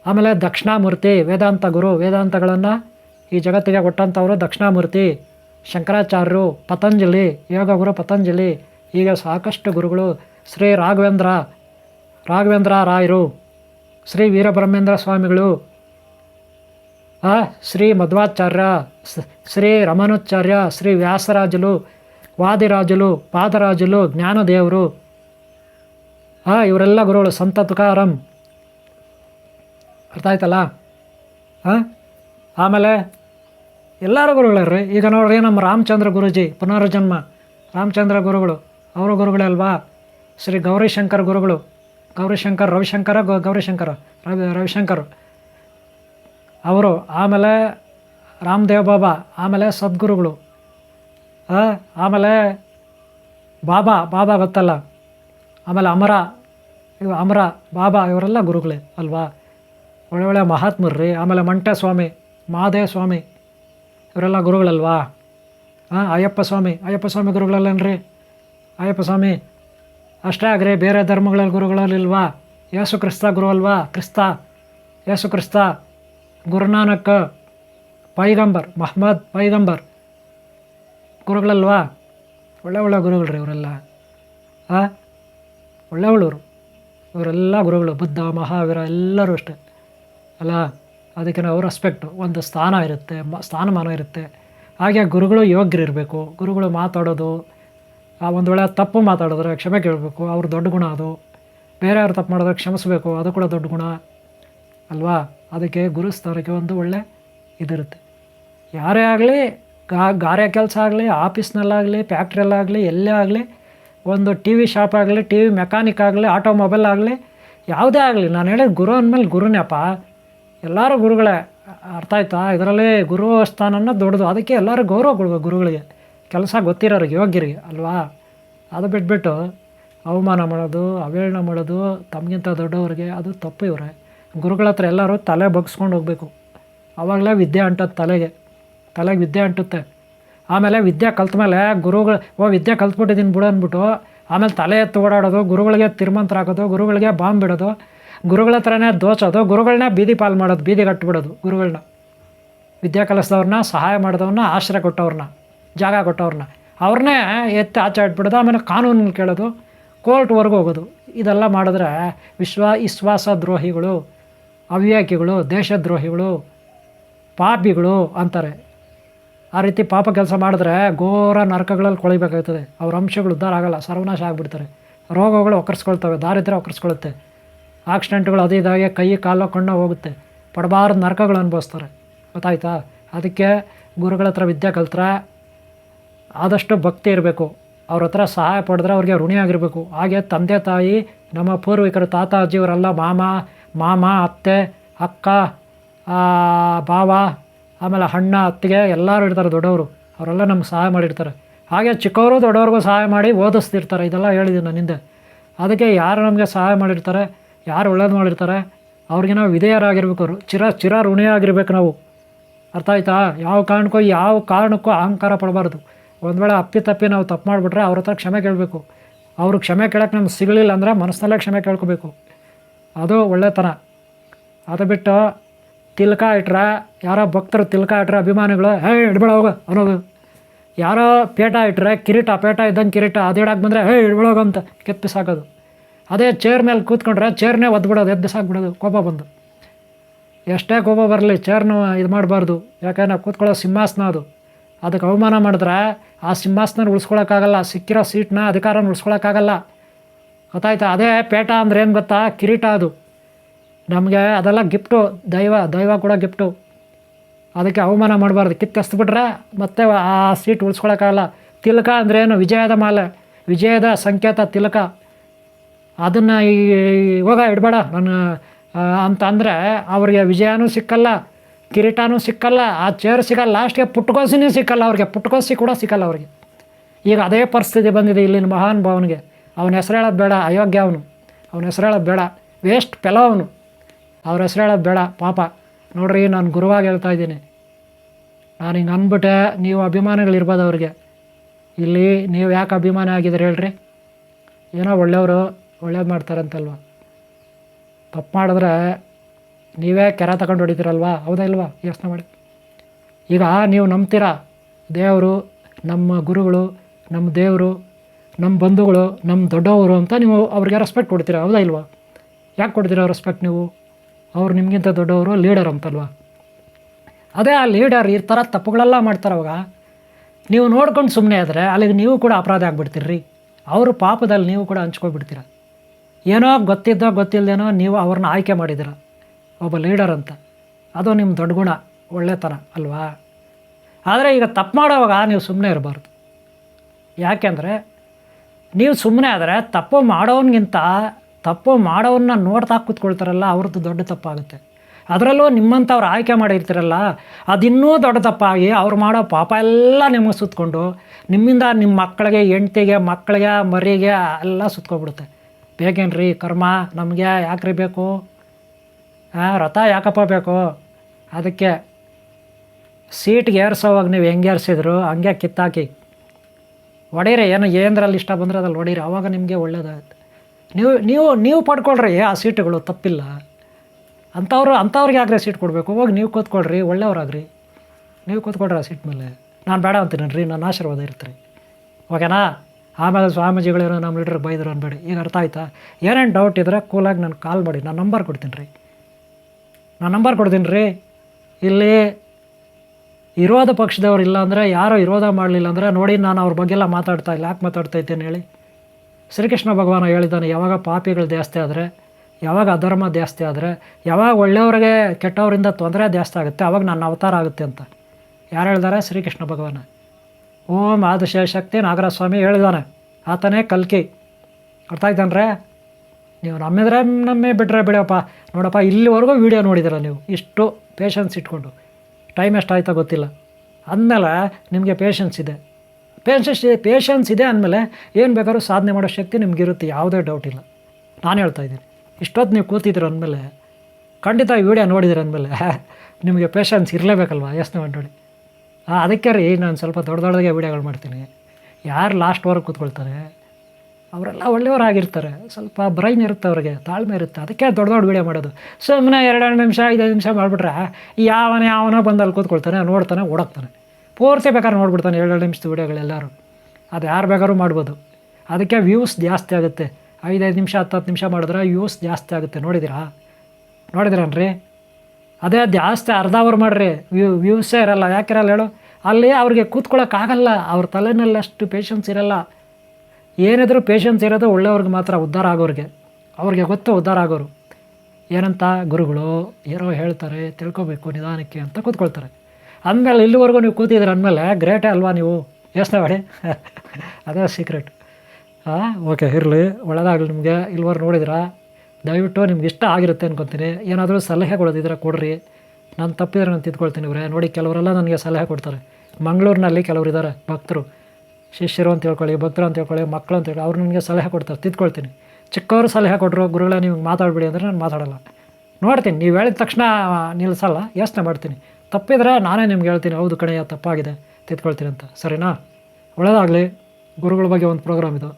ಆಮೇಲೆ ದಕ್ಷಿಣಾಮೂರ್ತಿ, ವೇದಾಂತ ಗುರು. ವೇದಾಂತಗಳನ್ನು ಈ ಜಗತ್ತಿಗೆ ಕೊಟ್ಟಂಥವರು ದಕ್ಷಿಣಾಮೂರ್ತಿ, ಶಂಕರಾಚಾರ್ಯರು, ಪತಂಜಲಿ ಯೋಗ ಗುರು ಪತಂಜಲಿ. ಈಗ ಸಾಕಷ್ಟು ಗುರುಗಳು ಶ್ರೀ ರಾಘವೇಂದ್ರ ರಾಘವೇಂದ್ರ ರಾಯರು, ಶ್ರೀ ವೀರಬ್ರಹ್ಮೇಂದ್ರ ಸ್ವಾಮಿಗಳು ಶ್ರೀ ಮಧ್ವಾಚಾರ್ಯ ಶ್ರೀ ರಮಣಾಚಾರ್ಯ ಶ್ರೀ ವ್ಯಾಸರಾಜಲು, ವಾದಿರಾಜುಲು, ಪಾದರಾಜುಲು, ಜ್ಞಾನದೇವರು. ಹಾಂ ಇವರೆಲ್ಲ ಗುರುಗಳು ಸಂತ ತುಕಾರಂ ಅರ್ಥ ಆಯ್ತಲ್ಲ ಹಾಂ ಆಮೇಲೆ ಎಲ್ಲರೂ ರೀ ಈಗ ನೋಡ್ರಿ ನಮ್ಮ ರಾಮಚಂದ್ರ ಗುರುಜಿ, ಪುನರ್ಜನ್ಮ, ರಾಮಚಂದ್ರ ಗುರುಗಳು, ಅವರು ಗುರುಗಳಲ್ವಾ ಶ್ರೀ ಗೌರಿಶಂಕರ್ ಗುರುಗಳು, ಗೌರಿಶಂಕರ್, ರವಿಶಂಕರ ಗೌರಿಶಂಕರ, ರವಿ, ರವಿಶಂಕರ್. ಅವರು ಆಮೇಲೆ ರಾಮದೇವ್ ಬಾಬಾ, ಆಮೇಲೆ ಸದ್ಗುರುಗಳು. ಆಮೇಲೆ ಬಾಬಾ ಬಾಬಾ ಗೊತ್ತಲ್ಲ? ಆಮೇಲೆ ಅಮರ, ಇವು ಅಮರ, ಬಾಬಾ ಇವರೆಲ್ಲ ಗುರುಗಳೇ ಅಲ್ವಾ? ಒಳ್ಳೆ ಒಳ್ಳೆ ಮಹಾತ್ಮರು ರೀ. ಆಮೇಲೆ ಮಂಟೆ ಸ್ವಾಮಿ ಮಹಾದೇವ ಸ್ವಾಮಿ ಇವರೆಲ್ಲ ಗುರುಗಳಲ್ವಾ? ಹಾಂ ಅಯ್ಯಪ್ಪ ಸ್ವಾಮಿ ಅಯ್ಯಪ್ಪ ಸ್ವಾಮಿ ಗುರುಗಳಲ್ಲೇನ್ರಿ? ಅಯ್ಯಪ್ಪ ಸ್ವಾಮಿ, ಅಷ್ಟೇ ಆಗ್ರಿ ಬೇರೆ ಧರ್ಮಗಳಲ್ಲಿ ಗುರುಗಳಲ್ಲಿಲ್ವಾ? ಯೇಸು ಕ್ರಿಸ್ತ ಗುರು ಅಲ್ವಾ? ಕ್ರಿಸ್ತ ಯೇಸು ಕ್ರಿಸ್ತ ಗುರುನಾನಕ್ ಪೈಗಂಬರ್ ಮಹಮ್ಮದ್ ಪೈಗಂಬರ್ ಗುರುಗಳಲ್ವಾ? ಒಳ್ಳೆ ಒಳ್ಳೆ ಗುರುಗಳು ರೀ ಇವರೆಲ್ಲ. ಹಾಂ ಒಳ್ಳೆ ಒಳ್ಳೆಯವರು. ಇವರೆಲ್ಲ ಗುರುಗಳು, ಬುದ್ಧ, ಮಹಾವೀರ ಎಲ್ಲರೂ ಅಷ್ಟೇ. ಅಲ್ಲ? ಅದಕ್ಕೆ ನಾವು ರೆಸ್ಪೆಕ್ಟು ಒಂದು ಸ್ಥಾನ ಇರುತ್ತೆ, ಮ, ಸ್ಥಾನಮಾನ ಇರುತ್ತೆ. ಹಾಗೆ ಗುರುಗಳು ಯೋಗ್ಯರಿರಬೇಕು. ಗುರುಗಳು ಮಾತಾಡೋದು, ಆ ಒಂದು ವೇಳೆ ತಪ್ಪು ಮಾತಾಡಿದ್ರೆ ಕ್ಷಮೆ ಕೇಳಬೇಕು, ಅವ್ರ ದೊಡ್ಡ ಗುಣ ಅದು. ಬೇರೆಯವ್ರು ತಪ್ಪು ಮಾಡಿದ್ರೆ ಕ್ಷಮಿಸಬೇಕು, ಅದು ಕೂಡ ದೊಡ್ಡ ಗುಣ. ಅಲ್ವಾ? ಅದಕ್ಕೆ ಗುರುಸ್ಥಾನಕ್ಕೆ ಒಂದು ಒಳ್ಳೆ ಇದಿರುತ್ತೆ. ಯಾರೇ ಆಗಲಿ, ಗಾ, ಗಾರೆ ಕೆಲಸ ಆಗಲಿ, ಆಫೀಸ್ನಲ್ಲಾಗಲಿ, ಫ್ಯಾಕ್ಟ್ರಿಯಲ್ಲಾಗಲಿ, ಎಲ್ಲೇ ಆಗಲಿ, ಒಂದು ಟಿ ವಿ ಶಾಪ್ ಆಗಲಿ, ಟಿ ವಿ ಮೆಕ್ಯಾನಿಕ್ ಆಗಲಿ, ಆಟೋಮೊಬೈಲ್ ಆಗಲಿ, ಯಾವುದೇ ಆಗಲಿ, ನಾನು ಹೇಳಿದ ಗುರು ಅಂದಮೇಲೆ ಗುರುನೇಪ್ಪ. ಎಲ್ಲರೂ ಗುರುಗಳೇ, ಅರ್ಥ ಆಯ್ತಾ? ಇದರಲ್ಲಿ ಗುರು ಸ್ಥಾನನ ದೊಡ್ಡದು. ಅದಕ್ಕೆ ಎಲ್ಲರೂ ಗೌರವ ಕೊಡ್ಬೇಕು ಗುರುಗಳಿಗೆ. ಕೆಲಸ ಗೊತ್ತಿರೋರಿಗೆ, ಯೋಗ್ಯರಿಗೆ, ಅಲ್ವಾ? ಅದು ಬಿಟ್ಬಿಟ್ಟು ಅವಮಾನ ಮಾಡೋದು ಅವೇಳನ ಮಾಡೋದು, ತಮಗಿಂತ ದೊಡ್ಡವ್ರಿಗೆ, ಅದು ತಪ್ಪು ಇವ್ರೆ. ಗುರುಗಳ ಹತ್ರ ಎಲ್ಲರೂ ತಲೆ ಬಗ್ಸ್ಕೊಂಡು ಹೋಗಬೇಕು. ಅವಾಗಲೇ ವಿದ್ಯೆ ಅಂಟೋದು ತಲೆಗೆ. ತಲೆಗೆ ವಿದ್ಯೆ ಅಂಟುತ್ತೆ. ಆಮೇಲೆ ವಿದ್ಯೆ ಕಲ್ತ ಮೇಲೆ ಗುರುಗಳು, ಓ, ವಿದ್ಯೆ ಕಲ್ತ್ಬಿಟ್ಟಿದ್ದೀನಿ ಬಿಡು ಅಂದ್ಬಿಟ್ಟು, ಆಮೇಲೆ ತಲೆ ಎತ್ತು ಓಡಾಡೋದು, ಗುರುಗಳಿಗೆ ತಿರುಮಂತ್ರ ಹಾಕೋದು, ಗುರುಗಳಿಗೆ ಬಾಂಬ್ ಬಿಡೋದು ಗುರುಗಳ ಥರನೇ ದೋಚೋದು ಗುರುಗಳನ್ನ ಬೀದಿ ಪಾಲು ಮಾಡೋದು, ಬೀದಿ ಬಿಡೋದು ಗುರುಗಳನ್ನ ವಿದ್ಯಾ ಕಲಿಸ್ದವ್ರನ್ನ ಸಹಾಯ ಮಾಡಿದವ್ರನ್ನ, ಆಶ್ರಯ ಕೊಟ್ಟವ್ರನ್ನ, ಜಾಗ ಕೊಟ್ಟವ್ರನ್ನ. ಅವ್ರನ್ನೇ ಎತ್ತಿ ಆಚೆ ಇಟ್ಬಿಡೋದು, ಆಮೇಲೆ ಕಾನೂನಲ್ಲಿ ಕೇಳೋದು ಕೋರ್ಟ್ವರೆಗೂ ಹೋಗೋದು. ಇದೆಲ್ಲ ಮಾಡಿದ್ರೆ ವಿಶ್ವ ವಿಶ್ವಾಸ ದ್ರೋಹಿಗಳು ಅವ್ಯಾಕಿಗಳು ದೇಶದ್ರೋಹಿಗಳು, ಪಾಪಿಗಳು ಅಂತಾರೆ. ಆ ರೀತಿ ಪಾಪ ಕೆಲಸ ಮಾಡಿದ್ರೆ ಘೋರ ನರಕಗಳಲ್ಲಿ ಕೊಳಿಬೇಕಾಗ್ತದೆ. ಅವ್ರ ಅಂಶಗಳು ಉದ್ಧಾರ ಆಗಲ್ಲ, ಸರ್ವನಾಶ ಆಗಿಬಿಡ್ತಾರೆ. ರೋಗಗಳು ಒಕ್ಕರ್ಸ್ಕೊಳ್ತವೆ, ದಾರಿದ್ರ್ಯ ಒಕ್ಕರ್ಸ್ಕೊಳುತ್ತೆ. ಆಕ್ಸಿಡೆಂಟ್ಗಳು ಅದೇ ಇದಾಗೆ ಕೈ, ಕಾಲು ಕಣ್ಣು ಹೋಗುತ್ತೆ. ಪಡಬಾರ್ದು ನರಕಗಳು ಅನುಭವಿಸ್ತಾರೆ. ಗೊತ್ತಾಯ್ತಾ? ಅದಕ್ಕೆ ಗುರುಗಳ ಹತ್ರ ವಿದ್ಯೆ ಕಲ್ತ್ರೆ ಆದಷ್ಟು ಭಕ್ತಿ ಇರಬೇಕು. ಅವ್ರ ಹತ್ರ ಸಹಾಯ ಪಡೆದ್ರೆ ಅವ್ರಿಗೆ ಋಣಿಯಾಗಿರಬೇಕು ಹಾಗೆ ತಂದೆ, ತಾಯಿ, ನಮ್ಮ ಪೂರ್ವಿಕರು, ತಾತ, ಅಜ್ಜಿಯವರೆಲ್ಲ ಮಾಮ ಮಾಮ, ಅತ್ತೆ, ಅಕ್ಕ ಬಾವ ಆಮೇಲೆ ಅಣ್ಣ, ಅತ್ತಿಗೆ ಎಲ್ಲರೂ ಇರ್ತಾರೆ ದೊಡ್ಡವರು. ಅವರೆಲ್ಲ ನಮ್ಗೆ ಸಹಾಯ ಮಾಡಿರ್ತಾರೆ. ಹಾಗೆ ಚಿಕ್ಕವರು ದೊಡ್ಡವ್ರಿಗೂ ಸಹಾಯ ಮಾಡಿ ಓದಿಸ್ತಿರ್ತಾರೆ. ಇದೆಲ್ಲ ಹೇಳಿದ್ದೀನಿ ನಾನು ಹಿಂದೆ. ಅದಕ್ಕೆ ಯಾರು ನಮಗೆ ಸಹಾಯ ಮಾಡಿರ್ತಾರೆ? ಯಾರು ಒಳ್ಳೇದು ಮಾಡಿರ್ತಾರೆ? ಅವ್ರಿಗೆ ನಾವು ವಿಧೇಯರಾಗಿರ್ಬೇಕು. ಅವರು ಚಿರ ಚಿರ ಋಣಿಯಾಗಿರ್ಬೇಕು ನಾವು. ಅರ್ಥ ಆಯ್ತಾ? ಯಾವ ಕಾರಣಕ್ಕೂ ಯಾವ ಕಾರಣಕ್ಕೂ ಅಹಂಕಾರ ಪಡಬಾರ್ದು. ಒಂದು ವೇಳೆ ಅಪ್ಪಿ ತಪ್ಪಿ ನಾವು ತಪ್ಪು ಮಾಡಿಬಿಟ್ರೆ ಅವ್ರ ಹತ್ರ ಕ್ಷಮೆ ಕೇಳಬೇಕು. ಅವರು ಕ್ಷಮೆ ಕೇಳೋಕ್ಕೆ ನಮ್ಗೆ ಸಿಗಲಿಲ್ಲ ಅಂದರೆ ಮನಸ್ಸಲ್ಲೇ ಕ್ಷಮೆ ಕೇಳ್ಕೋಬೇಕು. ಅದು ಒಳ್ಳೆತನ. ಅದು ಬಿಟ್ಟು ತಿಲ್ಕ ಇಟ್ರೆ, ಯಾರೋ ಭಕ್ತರು ತಿಲ್ಕ ಇಟ್ರೆ, ಅಭಿಮಾನಿಗಳು, ಹೇ ಇಡ್ಬೇಡ ಹೋಗ, ಅನ್ನೋದು. ಯಾರೋ ಪೇಟ ಇಟ್ಟರೆ ಕಿರೀಟ, ಪೇಟ ಇದ್ದಂಗೆ ಕಿರೀಟ ಅದಿಡಕ್ಕೆ ಬಂದರೆ, ಹೇ ಇಡ್ಬೇಡೋಗ ಅಂತ ಕೆತ್ತಿ ಸಾಕೋದು. ಅದೇ ಚೇರ್ ಮೇಲೆ ಕೂತ್ಕೊಂಡ್ರೆ ಚೇರ್ನೇ ಒದ್ಬಿಡೋದು ಎದ್ದು ಸಾಕ್ಬಿಡೋದು ಕೋಪ ಬಂದು. ಎಷ್ಟೇ ಕೋಪ ಬರಲಿ ಚೇರ್ನು ಇದು ಮಾಡಬಾರ್ದು. ಯಾಕಂದ್ರೆ ಕೂತ್ಕೊಳ್ಳೋ ಸಿಂಹಾಸನ ಅದು. ಅದಕ್ಕೆ ಅವಮಾನ ಮಾಡಿದ್ರೆ ಆ ಸಿಂಹಾಸನ ಉಳಿಸ್ಕೊಳಕ್ಕಾಗಲ್ಲ, ಸಿಕ್ಕಿರೋ ಸೀಟ್ನ ಅಧಿಕಾರನ ಉಳಿಸ್ಕೊಳಕ್ಕಾಗಲ್ಲ. ಗೊತ್ತಾಯ್ತಾ? ಅದೇ ಪೇಟ ಅಂದ್ರೆ ಏನು ಗೊತ್ತಾ? ಕಿರೀಟ ಅದು. ನಮಗೆ ಅದೆಲ್ಲ ಗಿಫ್ಟು ದೈವ ದೈವ ಕೂಡ ಗಿಫ್ಟು ಅದಕ್ಕೆ ಅವಮಾನ ಮಾಡಬಾರ್ದು. ಕಿತ್ತೆಸ್ಬಿಟ್ರೆ ಮತ್ತೆ ಆ ಸೀಟ್ ಉಳಿಸ್ಕೊಳಕ್ಕಾಗಲ್ಲ. ತಿಲಕ ಅಂದ್ರೇನು ವಿಜಯದ ಮಾಲೆ. ವಿಜಯದ ಸಂಕೇತ ತಿಲಕ. ಅದನ್ನು ಇವಾಗ ಇಡಬೇಡ. ನಾನು ಅಂತಂದರೆ ಅಂತ ಅಂದರೆ ಅವ್ರಿಗೆ ವಿಜಯನೂ ಸಿಕ್ಕಲ್ಲ, ಕಿರೀಟನೂ ಸಿಕ್ಕಲ್ಲ, ಆ ಚೇರ್ ಸಿಗಲ್ಲ ಲಾಸ್ಟ್ಗೆ ಪುಟ್ಕೋಸಿನೂ ಸಿಕ್ಕಲ್ಲ ಅವ್ರಿಗೆ. ಪುಟ್ಕೋಸಿ ಕೂಡ ಸಿಕ್ಕಲ್ಲ ಅವ್ರಿಗೆ. ಈಗ ಅದೇ ಪರಿಸ್ಥಿತಿ ಬಂದಿದೆ ಇಲ್ಲಿನ ಮಹಾನ್ ಭಾವನಿಗೆ. ಅವನ ಹೆಸರು ಹೇಳೋದು ಬೇಡ, ಅಯೋಗ್ಯ ಅವನು. ಅವನ ಹೆಸರು ಹೇಳೋದು ಬೇಡ. ವೇಸ್ಟ್ ಪೆಲೋ ಅವನು. ಅವ್ರ ಹೆಸರು ಹೇಳೋದು ಬೇಡ, ಪಾಪ. ನೋಡ್ರಿ, ನಾನು ಗುರುವಾಗಿ ಹೇಳ್ತಾ ಇದ್ದೀನಿ. ನಾನು ಹಿಂಗೆ ಅಂದ್ಬಿಟ್ಟೆ, ನೀವು ಅಭಿಮಾನಿಗಳಿರ್ಬೋದು ಅವ್ರಿಗೆ. ಇಲ್ಲಿ ನೀವು ಯಾಕೆ ಅಭಿಮಾನಿ ಆಗಿದ್ದೀರಿ ಹೇಳ್ರಿ? ಏನೋ ಒಳ್ಳೆಯವರು. ಒಳ್ಳೇದು ಮಾಡ್ತಾರಂತಲ್ವ? ತಪ್ಪು ಮಾಡಿದ್ರೆ ನೀವೇ ಕೆರ ತಗೊಂಡು ಹೊಡಿತೀರಲ್ವಾ? ಹೌದಾ ಇಲ್ವಾ? ಯೋಚನೆ ಮಾಡಿ. ಈಗ ನೀವು ನಂಬ್ತೀರಾ? ದೇವರು, ನಮ್ಮ ಗುರುಗಳು, ನಮ್ಮ ದೇವರು, ನಮ್ಮ ಬಂಧುಗಳು, ನಮ್ಮ ದೊಡ್ಡವರು ಅಂತ ನೀವು ಅವ್ರಿಗೆ ರೆಸ್ಪೆಕ್ಟ್ ಕೊಡ್ತೀರಾ? ಹೌದಾ ಇಲ್ವಾ? ಯಾಕೆ ಕೊಡ್ತೀರಾ ರೆಸ್ಪೆಕ್ಟ್ ನೀವು? ಅವ್ರು ನಿಮಗಿಂತ ದೊಡ್ಡವರು ಲೀಡರ್ ಅಂತಲ್ವಾ? ಅದೇ ಆ ಲೀಡರ್ ಈ ಥರ ತಪ್ಪುಗಳೆಲ್ಲ ಮಾಡ್ತಾರೆ ಅವಾಗ. ನೀವು ನೋಡ್ಕೊಂಡು ಸುಮ್ಮನೆ ಆದರೆ ಅಲ್ಲಿಗೆ ನೀವು ಕೂಡ ಅಪರಾಧ ಆಗಿಬಿಡ್ತೀರಿ ಅವರು ಪಾಪದಲ್ಲಿ ನೀವು ಕೂಡ ಹಂಚ್ಕೊಬಿಡ್ತೀರ? ಏನೋ ಗೊತ್ತಿದ್ದೋ ಗೊತ್ತಿಲ್ಲದೇನೋ ನೀವು ಅವ್ರನ್ನ ಆಯ್ಕೆ ಮಾಡಿದಿರ ಒಬ್ಬ ಲೀಡರ್ ಅಂತ. ಅದು ನಿಮ್ಮ ದೊಡ್ಡ ಗುಣ ಒಳ್ಳೆತನ ಅಲ್ವಾ? ಆದರೆ ಈಗ ತಪ್ಪು ಮಾಡೋವಾಗ ನೀವು ಸುಮ್ಮನೆ ಇರಬಾರ್ದು. ಯಾಕೆಂದರೆ ನೀವು ಸುಮ್ಮನೆ ಆದರೆ ತಪ್ಪು ಮಾಡೋನಿಗಿಂತ ತಪ್ಪು ಮಾಡೋನ್ನ ನೋಡ್ತಾ ಕೂತ್ಕೊಳ್ತಾರಲ್ಲ, ಅವ್ರದ್ದು ದೊಡ್ಡ ತಪ್ಪಾಗುತ್ತೆ. ಅದರಲ್ಲೂ ನಿಮ್ಮಂಥವ್ರು ಆಯ್ಕೆ ಮಾಡಿರ್ತೀರಲ್ಲ, ಅದಿನ್ನೂ ದೊಡ್ಡ ತಪ್ಪಾಗಿ ಅವ್ರು ಮಾಡೋ ಪಾಪ ಎಲ್ಲ ನಿಮಗೆ ಸುತ್ತಕೊಂಡು ನಿಮ್ಮಿಂದ ನಿಮ್ಮ ಮಕ್ಕಳಿಗೆ, ಹೆಂಡ್ತಿಗೆ, ಮಕ್ಕಳಿಗೆ, ಮರಿಗೆ ಎಲ್ಲ ಸುತ್ಕೊಬಿಡುತ್ತೆ. ಬೇಕೇನ್ರಿ ಕರ್ಮ, ನಮಗೆ ಯಾಕ್ರಿ ಬೇಕು? ರಥ ಯಾಕಪ್ಪ ಬೇಕು? ಅದಕ್ಕೆ ಸೀಟ್ಗೆ ಏರ್ಸೋವಾಗ ನೀವು ಹೆಂಗೆ ಏರ್ಸಿದ್ರು, ಹಂಗೆ ಕಿತ್ತಾಕಿ. ಹೊಡೀರಿ ಏನು ಏನರಲ್ಲಿ ಇಷ್ಟ ಬಂದರೆ ಅದ್ರಲ್ಲಿ ಹೊಡೀರಿ ಆವಾಗ ನಿಮಗೆ ಒಳ್ಳೇದಾಗುತ್ತೆ. ನೀವು ನೀವು ನೀವು ಪಡ್ಕೊಳ್ರಿ, ಆ ಸೀಟುಗಳು ತಪ್ಪಿಲ್ಲ. ಅಂಥವ್ರು, ಅಂಥವ್ರಿಗೆ ಯಾಕ್ರೆ ಸೀಟ್ ಕೊಡಬೇಕು. ಹೋಗಿ ನೀವು ಕೂತ್ಕೊಳ್ರಿ, ಒಳ್ಳೆಯವ್ರಾಗ್ರಿ. ನೀವು ಕೂತ್ಕೊಳ್ರಿ ಆ ಸೀಟ್ ಮೇಲೆ. ನಾನು ಬೇಡ ಅಂತೀನಿ ರೀ ನನ್ನ ಆಶೀರ್ವಾದ ಇರ್ತೀರಿ ಓಕೆನಾ? ಆಮೇಲೆ ಸ್ವಾಮೀಜಿಗಳೇನೋ ನಮ್ಮ ಲೀಡ್ರಿಗೆ ಬೈದರು ಅನ್ಬೇಡಿ. ಈಗ ಅರ್ಥ ಆಯ್ತಾ? ಏನೇನು ಡೌಟ್ ಇದ್ದರೆ ಕೂಲಾಗಿ ನಾನು ಕಾಲ್ ಮಾಡಿ. ನಾನು ನಂಬರ್ ಕೊಡ್ತೀನಿ ರೀ. ನಾನು ನಂಬರ್ ಕೊಡ್ತೀನಿ ರೀ. ಇಲ್ಲಿ ವಿರೋಧ ಪಕ್ಷದವ್ರು ಇಲ್ಲ ಅಂದರೆ, ಯಾರೋ ವಿರೋಧ ಮಾಡಲಿಲ್ಲ ಅಂದರೆ, ನೋಡಿ ನಾನು ಅವ್ರ ಬಗ್ಗೆ ಎಲ್ಲ ಮಾತಾಡ್ತಾ ಇಲ್ಲ. ಯಾಕೆ ಮಾತಾಡ್ತಾ ಇದ್ದೇನೆ ಹೇಳಿ. ಶ್ರೀಕೃಷ್ಣ ಭಗವಾನ ಹೇಳಿದ್ದಾನೆ, ಯಾವಾಗ ಪಾಪಿಗಳು ಜಾಸ್ತಿ ಆದರೆ, ಯಾವಾಗ ಅಧರ್ಮ ಜಾಸ್ತಿ ಆದರೆ, ಯಾವಾಗ ಒಳ್ಳೆಯವ್ರಿಗೆ ಕೆಟ್ಟವರಿಂದ ತೊಂದರೆ ಜಾಸ್ತಿ ಆಗುತ್ತೆ, ಅವಾಗ ನನ್ನ ಅವತಾರ ಆಗುತ್ತೆ ಅಂತ. ಯಾರು ಹೇಳಿದಾರೆ? ಶ್ರೀಕೃಷ್ಣ ಭಗವಾನ. ಓಂ ಆದಿಶಕ್ತಿ ನಾಗರಾಜ ಸ್ವಾಮಿ ಹೇಳಿದಾನೆ ಆತನೇ ಕಲ್ಕಿ. ಅರ್ಥ ಆಯ್ತಾನ್ರೆ? ನೀವು ನಮ್ಮಿದ್ರೆ ನಮ್ಮೇ ಬಿಟ್ಟರೆ ಬಿಡಪ್ಪ. ನೋಡಪ್ಪ, ಇಲ್ಲಿವರೆಗೂ ವೀಡಿಯೋ ನೋಡಿದಿರ ನೀವು. ಇಷ್ಟು ಪೇಷನ್ಸ್ ಇಟ್ಕೊಂಡು. ಟೈಮ್ ಎಷ್ಟಾಯ್ತಾ ಗೊತ್ತಿಲ್ಲ. ಅಂದಮೇಲೆ ನಿಮಗೆ ಪೇಷನ್ಸ್ ಇದೆ. ಪೇಷನ್ಸ್ ಇದೆ ಪೇಷನ್ಸ್ ಇದೆ ಅಂದಮೇಲೆ ಏನು ಬೇಕಾದ್ರೂ ಸಾಧನೆ ಮಾಡೋ ಶಕ್ತಿ ನಿಮಗಿರುತ್ತೆ, ಯಾವುದೇ ಡೌಟ್ ಇಲ್ಲ. ನಾನು ಹೇಳ್ತಾ ಇದ್ದೀನಿ. ಇಷ್ಟೊತ್ತು ನೀವು ಕೂತಿದ್ರು ಅಂದಮೇಲೆ ಖಂಡಿತ ಈ ವಿಡಿಯೋ ನೋಡಿದಿರ ಅಂದಮೇಲೆ ನಿಮಗೆ ಪೇಷನ್ಸ್ ಇರಲೇಬೇಕಲ್ವ? ಮಾಡಿ ಹಾಂ ಅದಕ್ಕೆ ರೀ ನಾನು ಸ್ವಲ್ಪ ದೊಡ್ಡ ದೊಡ್ಡದಾಗೆ ವೀಡಿಯೋಗಳು ಮಾಡ್ತೀನಿ. ಯಾರು ಲಾಸ್ಟ್ವರೆಗೆ ಕೂತ್ಕೊಳ್ತಾರೆ? ಅವರೆಲ್ಲ ಒಳ್ಳೆಯವರಾಗಿರ್ತಾರೆ ಸ್ವಲ್ಪ ಬ್ರೈನ್ ಇರುತ್ತೆ ಅವ್ರಿಗೆ, ತಾಳ್ಮೆ ಇರುತ್ತೆ. ಅದಕ್ಕೆ ದೊಡ್ಡ ದೊಡ್ಡ ವೀಡಿಯೋ ಮಾಡೋದು. ಸುಮ್ಮನೆ ಎರಡೆರಡು ನಿಮಿಷ ಐದೈದು ನಿಮಿಷ ಮಾಡಿಬಿಟ್ರೆ ಯಾವನೇ ಯಾವನೋ ಬಂದು ಅಲ್ಲಿ ಕೂತ್ಕೊಳ್ತಾನೆ, ನೋಡ್ತಾನೆ, ಓಡಾಕ್ತಾನೆ. ಪೂರ್ತಿ ಬೇಕಾದ್ರೆ ನೋಡ್ಬಿಡ್ತಾನೆ ಎರಡು ನಿಮಿಷದ ವೀಡಿಯೋಗಳೆಲ್ಲರೂ ಅದು ಯಾರು ಬೇಕಾದ್ರೂ ಮಾಡ್ಬೋದು. ಅದಕ್ಕೆ ವ್ಯೂಸ್ ಜಾಸ್ತಿ ಆಗುತ್ತೆ. ಐದೈದು ನಿಮಿಷ, ಹತ್ತು ಹತ್ತು ನಿಮಿಷ ಮಾಡಿದ್ರೆ ವ್ಯೂಸ್ ಜಾಸ್ತಿ ಆಗುತ್ತೆ. ನೋಡಿದ್ದೀರಾ ನೋಡಿದ್ರನ್ರಿ? ಅದೇ ಜಾಸ್ತಿ ಅರ್ಧ ಅವರ್ ಮಾಡಿರಿ ವ್ಯೂ ವ್ಯೂಸೇ ಇರಲ್ಲ ಯಾಕಿರಲ್ಲ ಹೇಳು. ಅಲ್ಲಿ ಅವ್ರಿಗೆ ಕೂತ್ಕೊಳ್ಳೋಕ್ಕಾಗಲ್ಲ ಅವ್ರ ತಲೆನಲ್ಲಿ ಅಷ್ಟು ಪೇಷನ್ಸ್ ಇರಲ್ಲ. ಏನಿದ್ರು ಪೇಷನ್ಸ್ ಇರೋದು ಒಳ್ಳೆಯವ್ರಿಗೆ ಮಾತ್ರ ಉದ್ಧಾರ ಆಗೋರಿಗೆ. ಅವ್ರಿಗೆ ಗೊತ್ತು ಉದ್ಧಾರ ಆಗೋರು. ಏನಂತ ಗುರುಗಳು ಏನೋ ಹೇಳ್ತಾರೆ, ತಿಳ್ಕೊಬೇಕು ನಿಧಾನಕ್ಕೆ ಅಂತ ಕೂತ್ಕೊಳ್ತಾರೆ. ಅಂದಮೇಲೆ ಇಲ್ಲಿವರೆಗೂ ನೀವು ಕೂತಿದ್ರೆ ಅಂದಮೇಲೆ ಗ್ರೇಟೇ ಅಲ್ವಾ ನೀವು? ಯೋಚನೆ ಮಾಡಿ. ಅದೇ ಸೀಕ್ರೆಟ್ ಹಾಂ ಓಕೆ ಇರಲಿ. ಒಳ್ಳೆದಾಗಲಿ ನಿಮಗೆ. ಇಲ್ಲಿವರೆಗೂ ನೋಡಿದ್ರಾ? ದಯವಿಟ್ಟು ನಿಮ್ಗೆ ಇಷ್ಟ ಆಗಿರುತ್ತೆ ಅನ್ಕೊತೀನಿ. ಏನಾದರೂ ಸಲಹೆ ಕೊಡೋದಿದ್ರೆ ಕೊಡ್ರಿ. ನಾನು ತಪ್ಪಿದ್ರೆ ನಾನು ತಿದ್ಕೊಳ್ತೀನಿ ಇವರೇ. ನೋಡಿ, ಕೆಲವರೆಲ್ಲ ನನಗೆ ಸಲಹೆ ಕೊಡ್ತಾರೆ. ಮಂಗಳೂರಿನಲ್ಲಿ ಕೆಲವರು ಇದ್ದಾರೆ ಭಕ್ತರು. ಶಿಷ್ಯರು ಅಂತ ಹೇಳ್ಕೊಳ್ಳಿ, ಭಕ್ತರು ಅಂತ ಹೇಳ್ಕೊಳ್ಳಿ, ಮಕ್ಕಳು ಅಂತ ಹೇಳಿ ಅವ್ರು ನನಗೆ ಸಲಹೆ ಕೊಡ್ತಾರೆ, ತಿದ್ಕೊಳ್ತೀನಿ. ಚಿಕ್ಕವರು ಸಲಹೆ ಕೊಟ್ಟರು ಗುರುಗಳೇ ನೀವು ಮಾತಾಡಬೇಡಿ ಅಂದರೆ ನಾನು ಮಾತಾಡಲ್ಲ. ನೋಡ್ತೀನಿ, ನೀವು ಹೇಳಿದ ತಕ್ಷಣ ನಿಲ್ಲಿಸಲ್ಲ ಯೋಚನೆ ಮಾಡ್ತೀನಿ. ತಪ್ಪಿದ್ರೆ ನಾನೇ ನಿಮ್ಗೆ ಹೇಳ್ತೀನಿ, ಹೌದು ಕಣೆಯ ತಪ್ಪಾಗಿದೆ, ತಿದ್ಕೊಳ್ತೀನಿ ಅಂತ. ಸರಿನಾ? ಒಳ್ಳೆಯದಾಗಲಿ ಗುರುಗಳ ಬಗ್ಗೆ ಒಂದು ಪ್ರೋಗ್ರಾಮ್ ಇದು.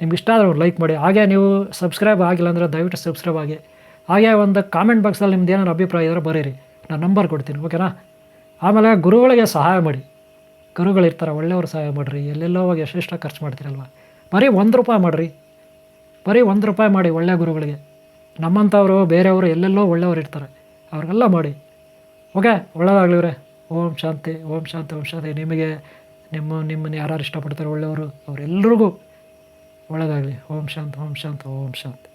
ನಿಮ್ಗೆ ಇಷ್ಟ ಆದರೆ ಲೈಕ್ ಮಾಡಿ. ಹಾಗೆ ನೀವು ಸಬ್ಸ್ಕ್ರೈಬ್ ಆಗಿಲ್ಲ ಅಂದರೆ ದಯವಿಟ್ಟು ಸಬ್ಸ್ಕ್ರೈಬ್ ಆಗಿ. ಹಾಗೆ ಒಂದು ಕಾಮೆಂಟ್ ಬಾಕ್ಸಲ್ಲಿ ನಿಮ್ದು ಏನಾದ್ರು ಅಭಿಪ್ರಾಯ ಇದ್ದರೆ ಬರೀರಿ. ನಾನು ನಂಬರ್ ಕೊಡ್ತೀನಿ ಓಕೆನಾ ಆಮೇಲೆ ಗುರುಗಳಿಗೆ ಸಹಾಯ ಮಾಡಿ. ಗುರುಗಳಿರ್ತಾರೆ ಒಳ್ಳೆಯವ್ರು ಸಹಾಯ ಮಾಡಿರಿ. ಎಲ್ಲೆಲ್ಲೋ ಹೋಗಿ ಎಷ್ಟೆಷ್ಟು ಖರ್ಚು ಮಾಡ್ತೀರಲ್ವ? ಬರೀ ಒಂದು ರೂಪಾಯಿ ಮಾಡಿರಿ. ಬರೀ ಒಂದು ರೂಪಾಯಿ ಮಾಡಿ ಒಳ್ಳೆಯ ಗುರುಗಳಿಗೆ. ನಮ್ಮಂಥವರು, ಬೇರೆಯವರು ಎಲ್ಲೆಲ್ಲೋ ಒಳ್ಳೆಯವ್ರು ಇರ್ತಾರೆ. ಅವ್ರಿಗೆಲ್ಲ ಮಾಡಿ. ಓಕೆ ಒಳ್ಳೆಯದಾಗ್ಲಿವ್ರೆ ಓಂ ಶಾಂತಿ ಓಂ ಶಾಂತಿ ಓಂ ಶಾಂತಿ. ನಿಮಗೆ ನಿಮ್ಮ ನಿಮ್ಮನ್ನು ಯಾರು ಇಷ್ಟಪಡ್ತಾರೆ ಒಳ್ಳೆಯವರು ಅವರೆಲ್ಲರಿಗೂ ಒಳ್ಳೆಯದಾಗಲಿ ಓಂ ಶಾಂತ್ ಓಂ ಶಾಂತ್ ಓಂ ಶಾಂತಿ.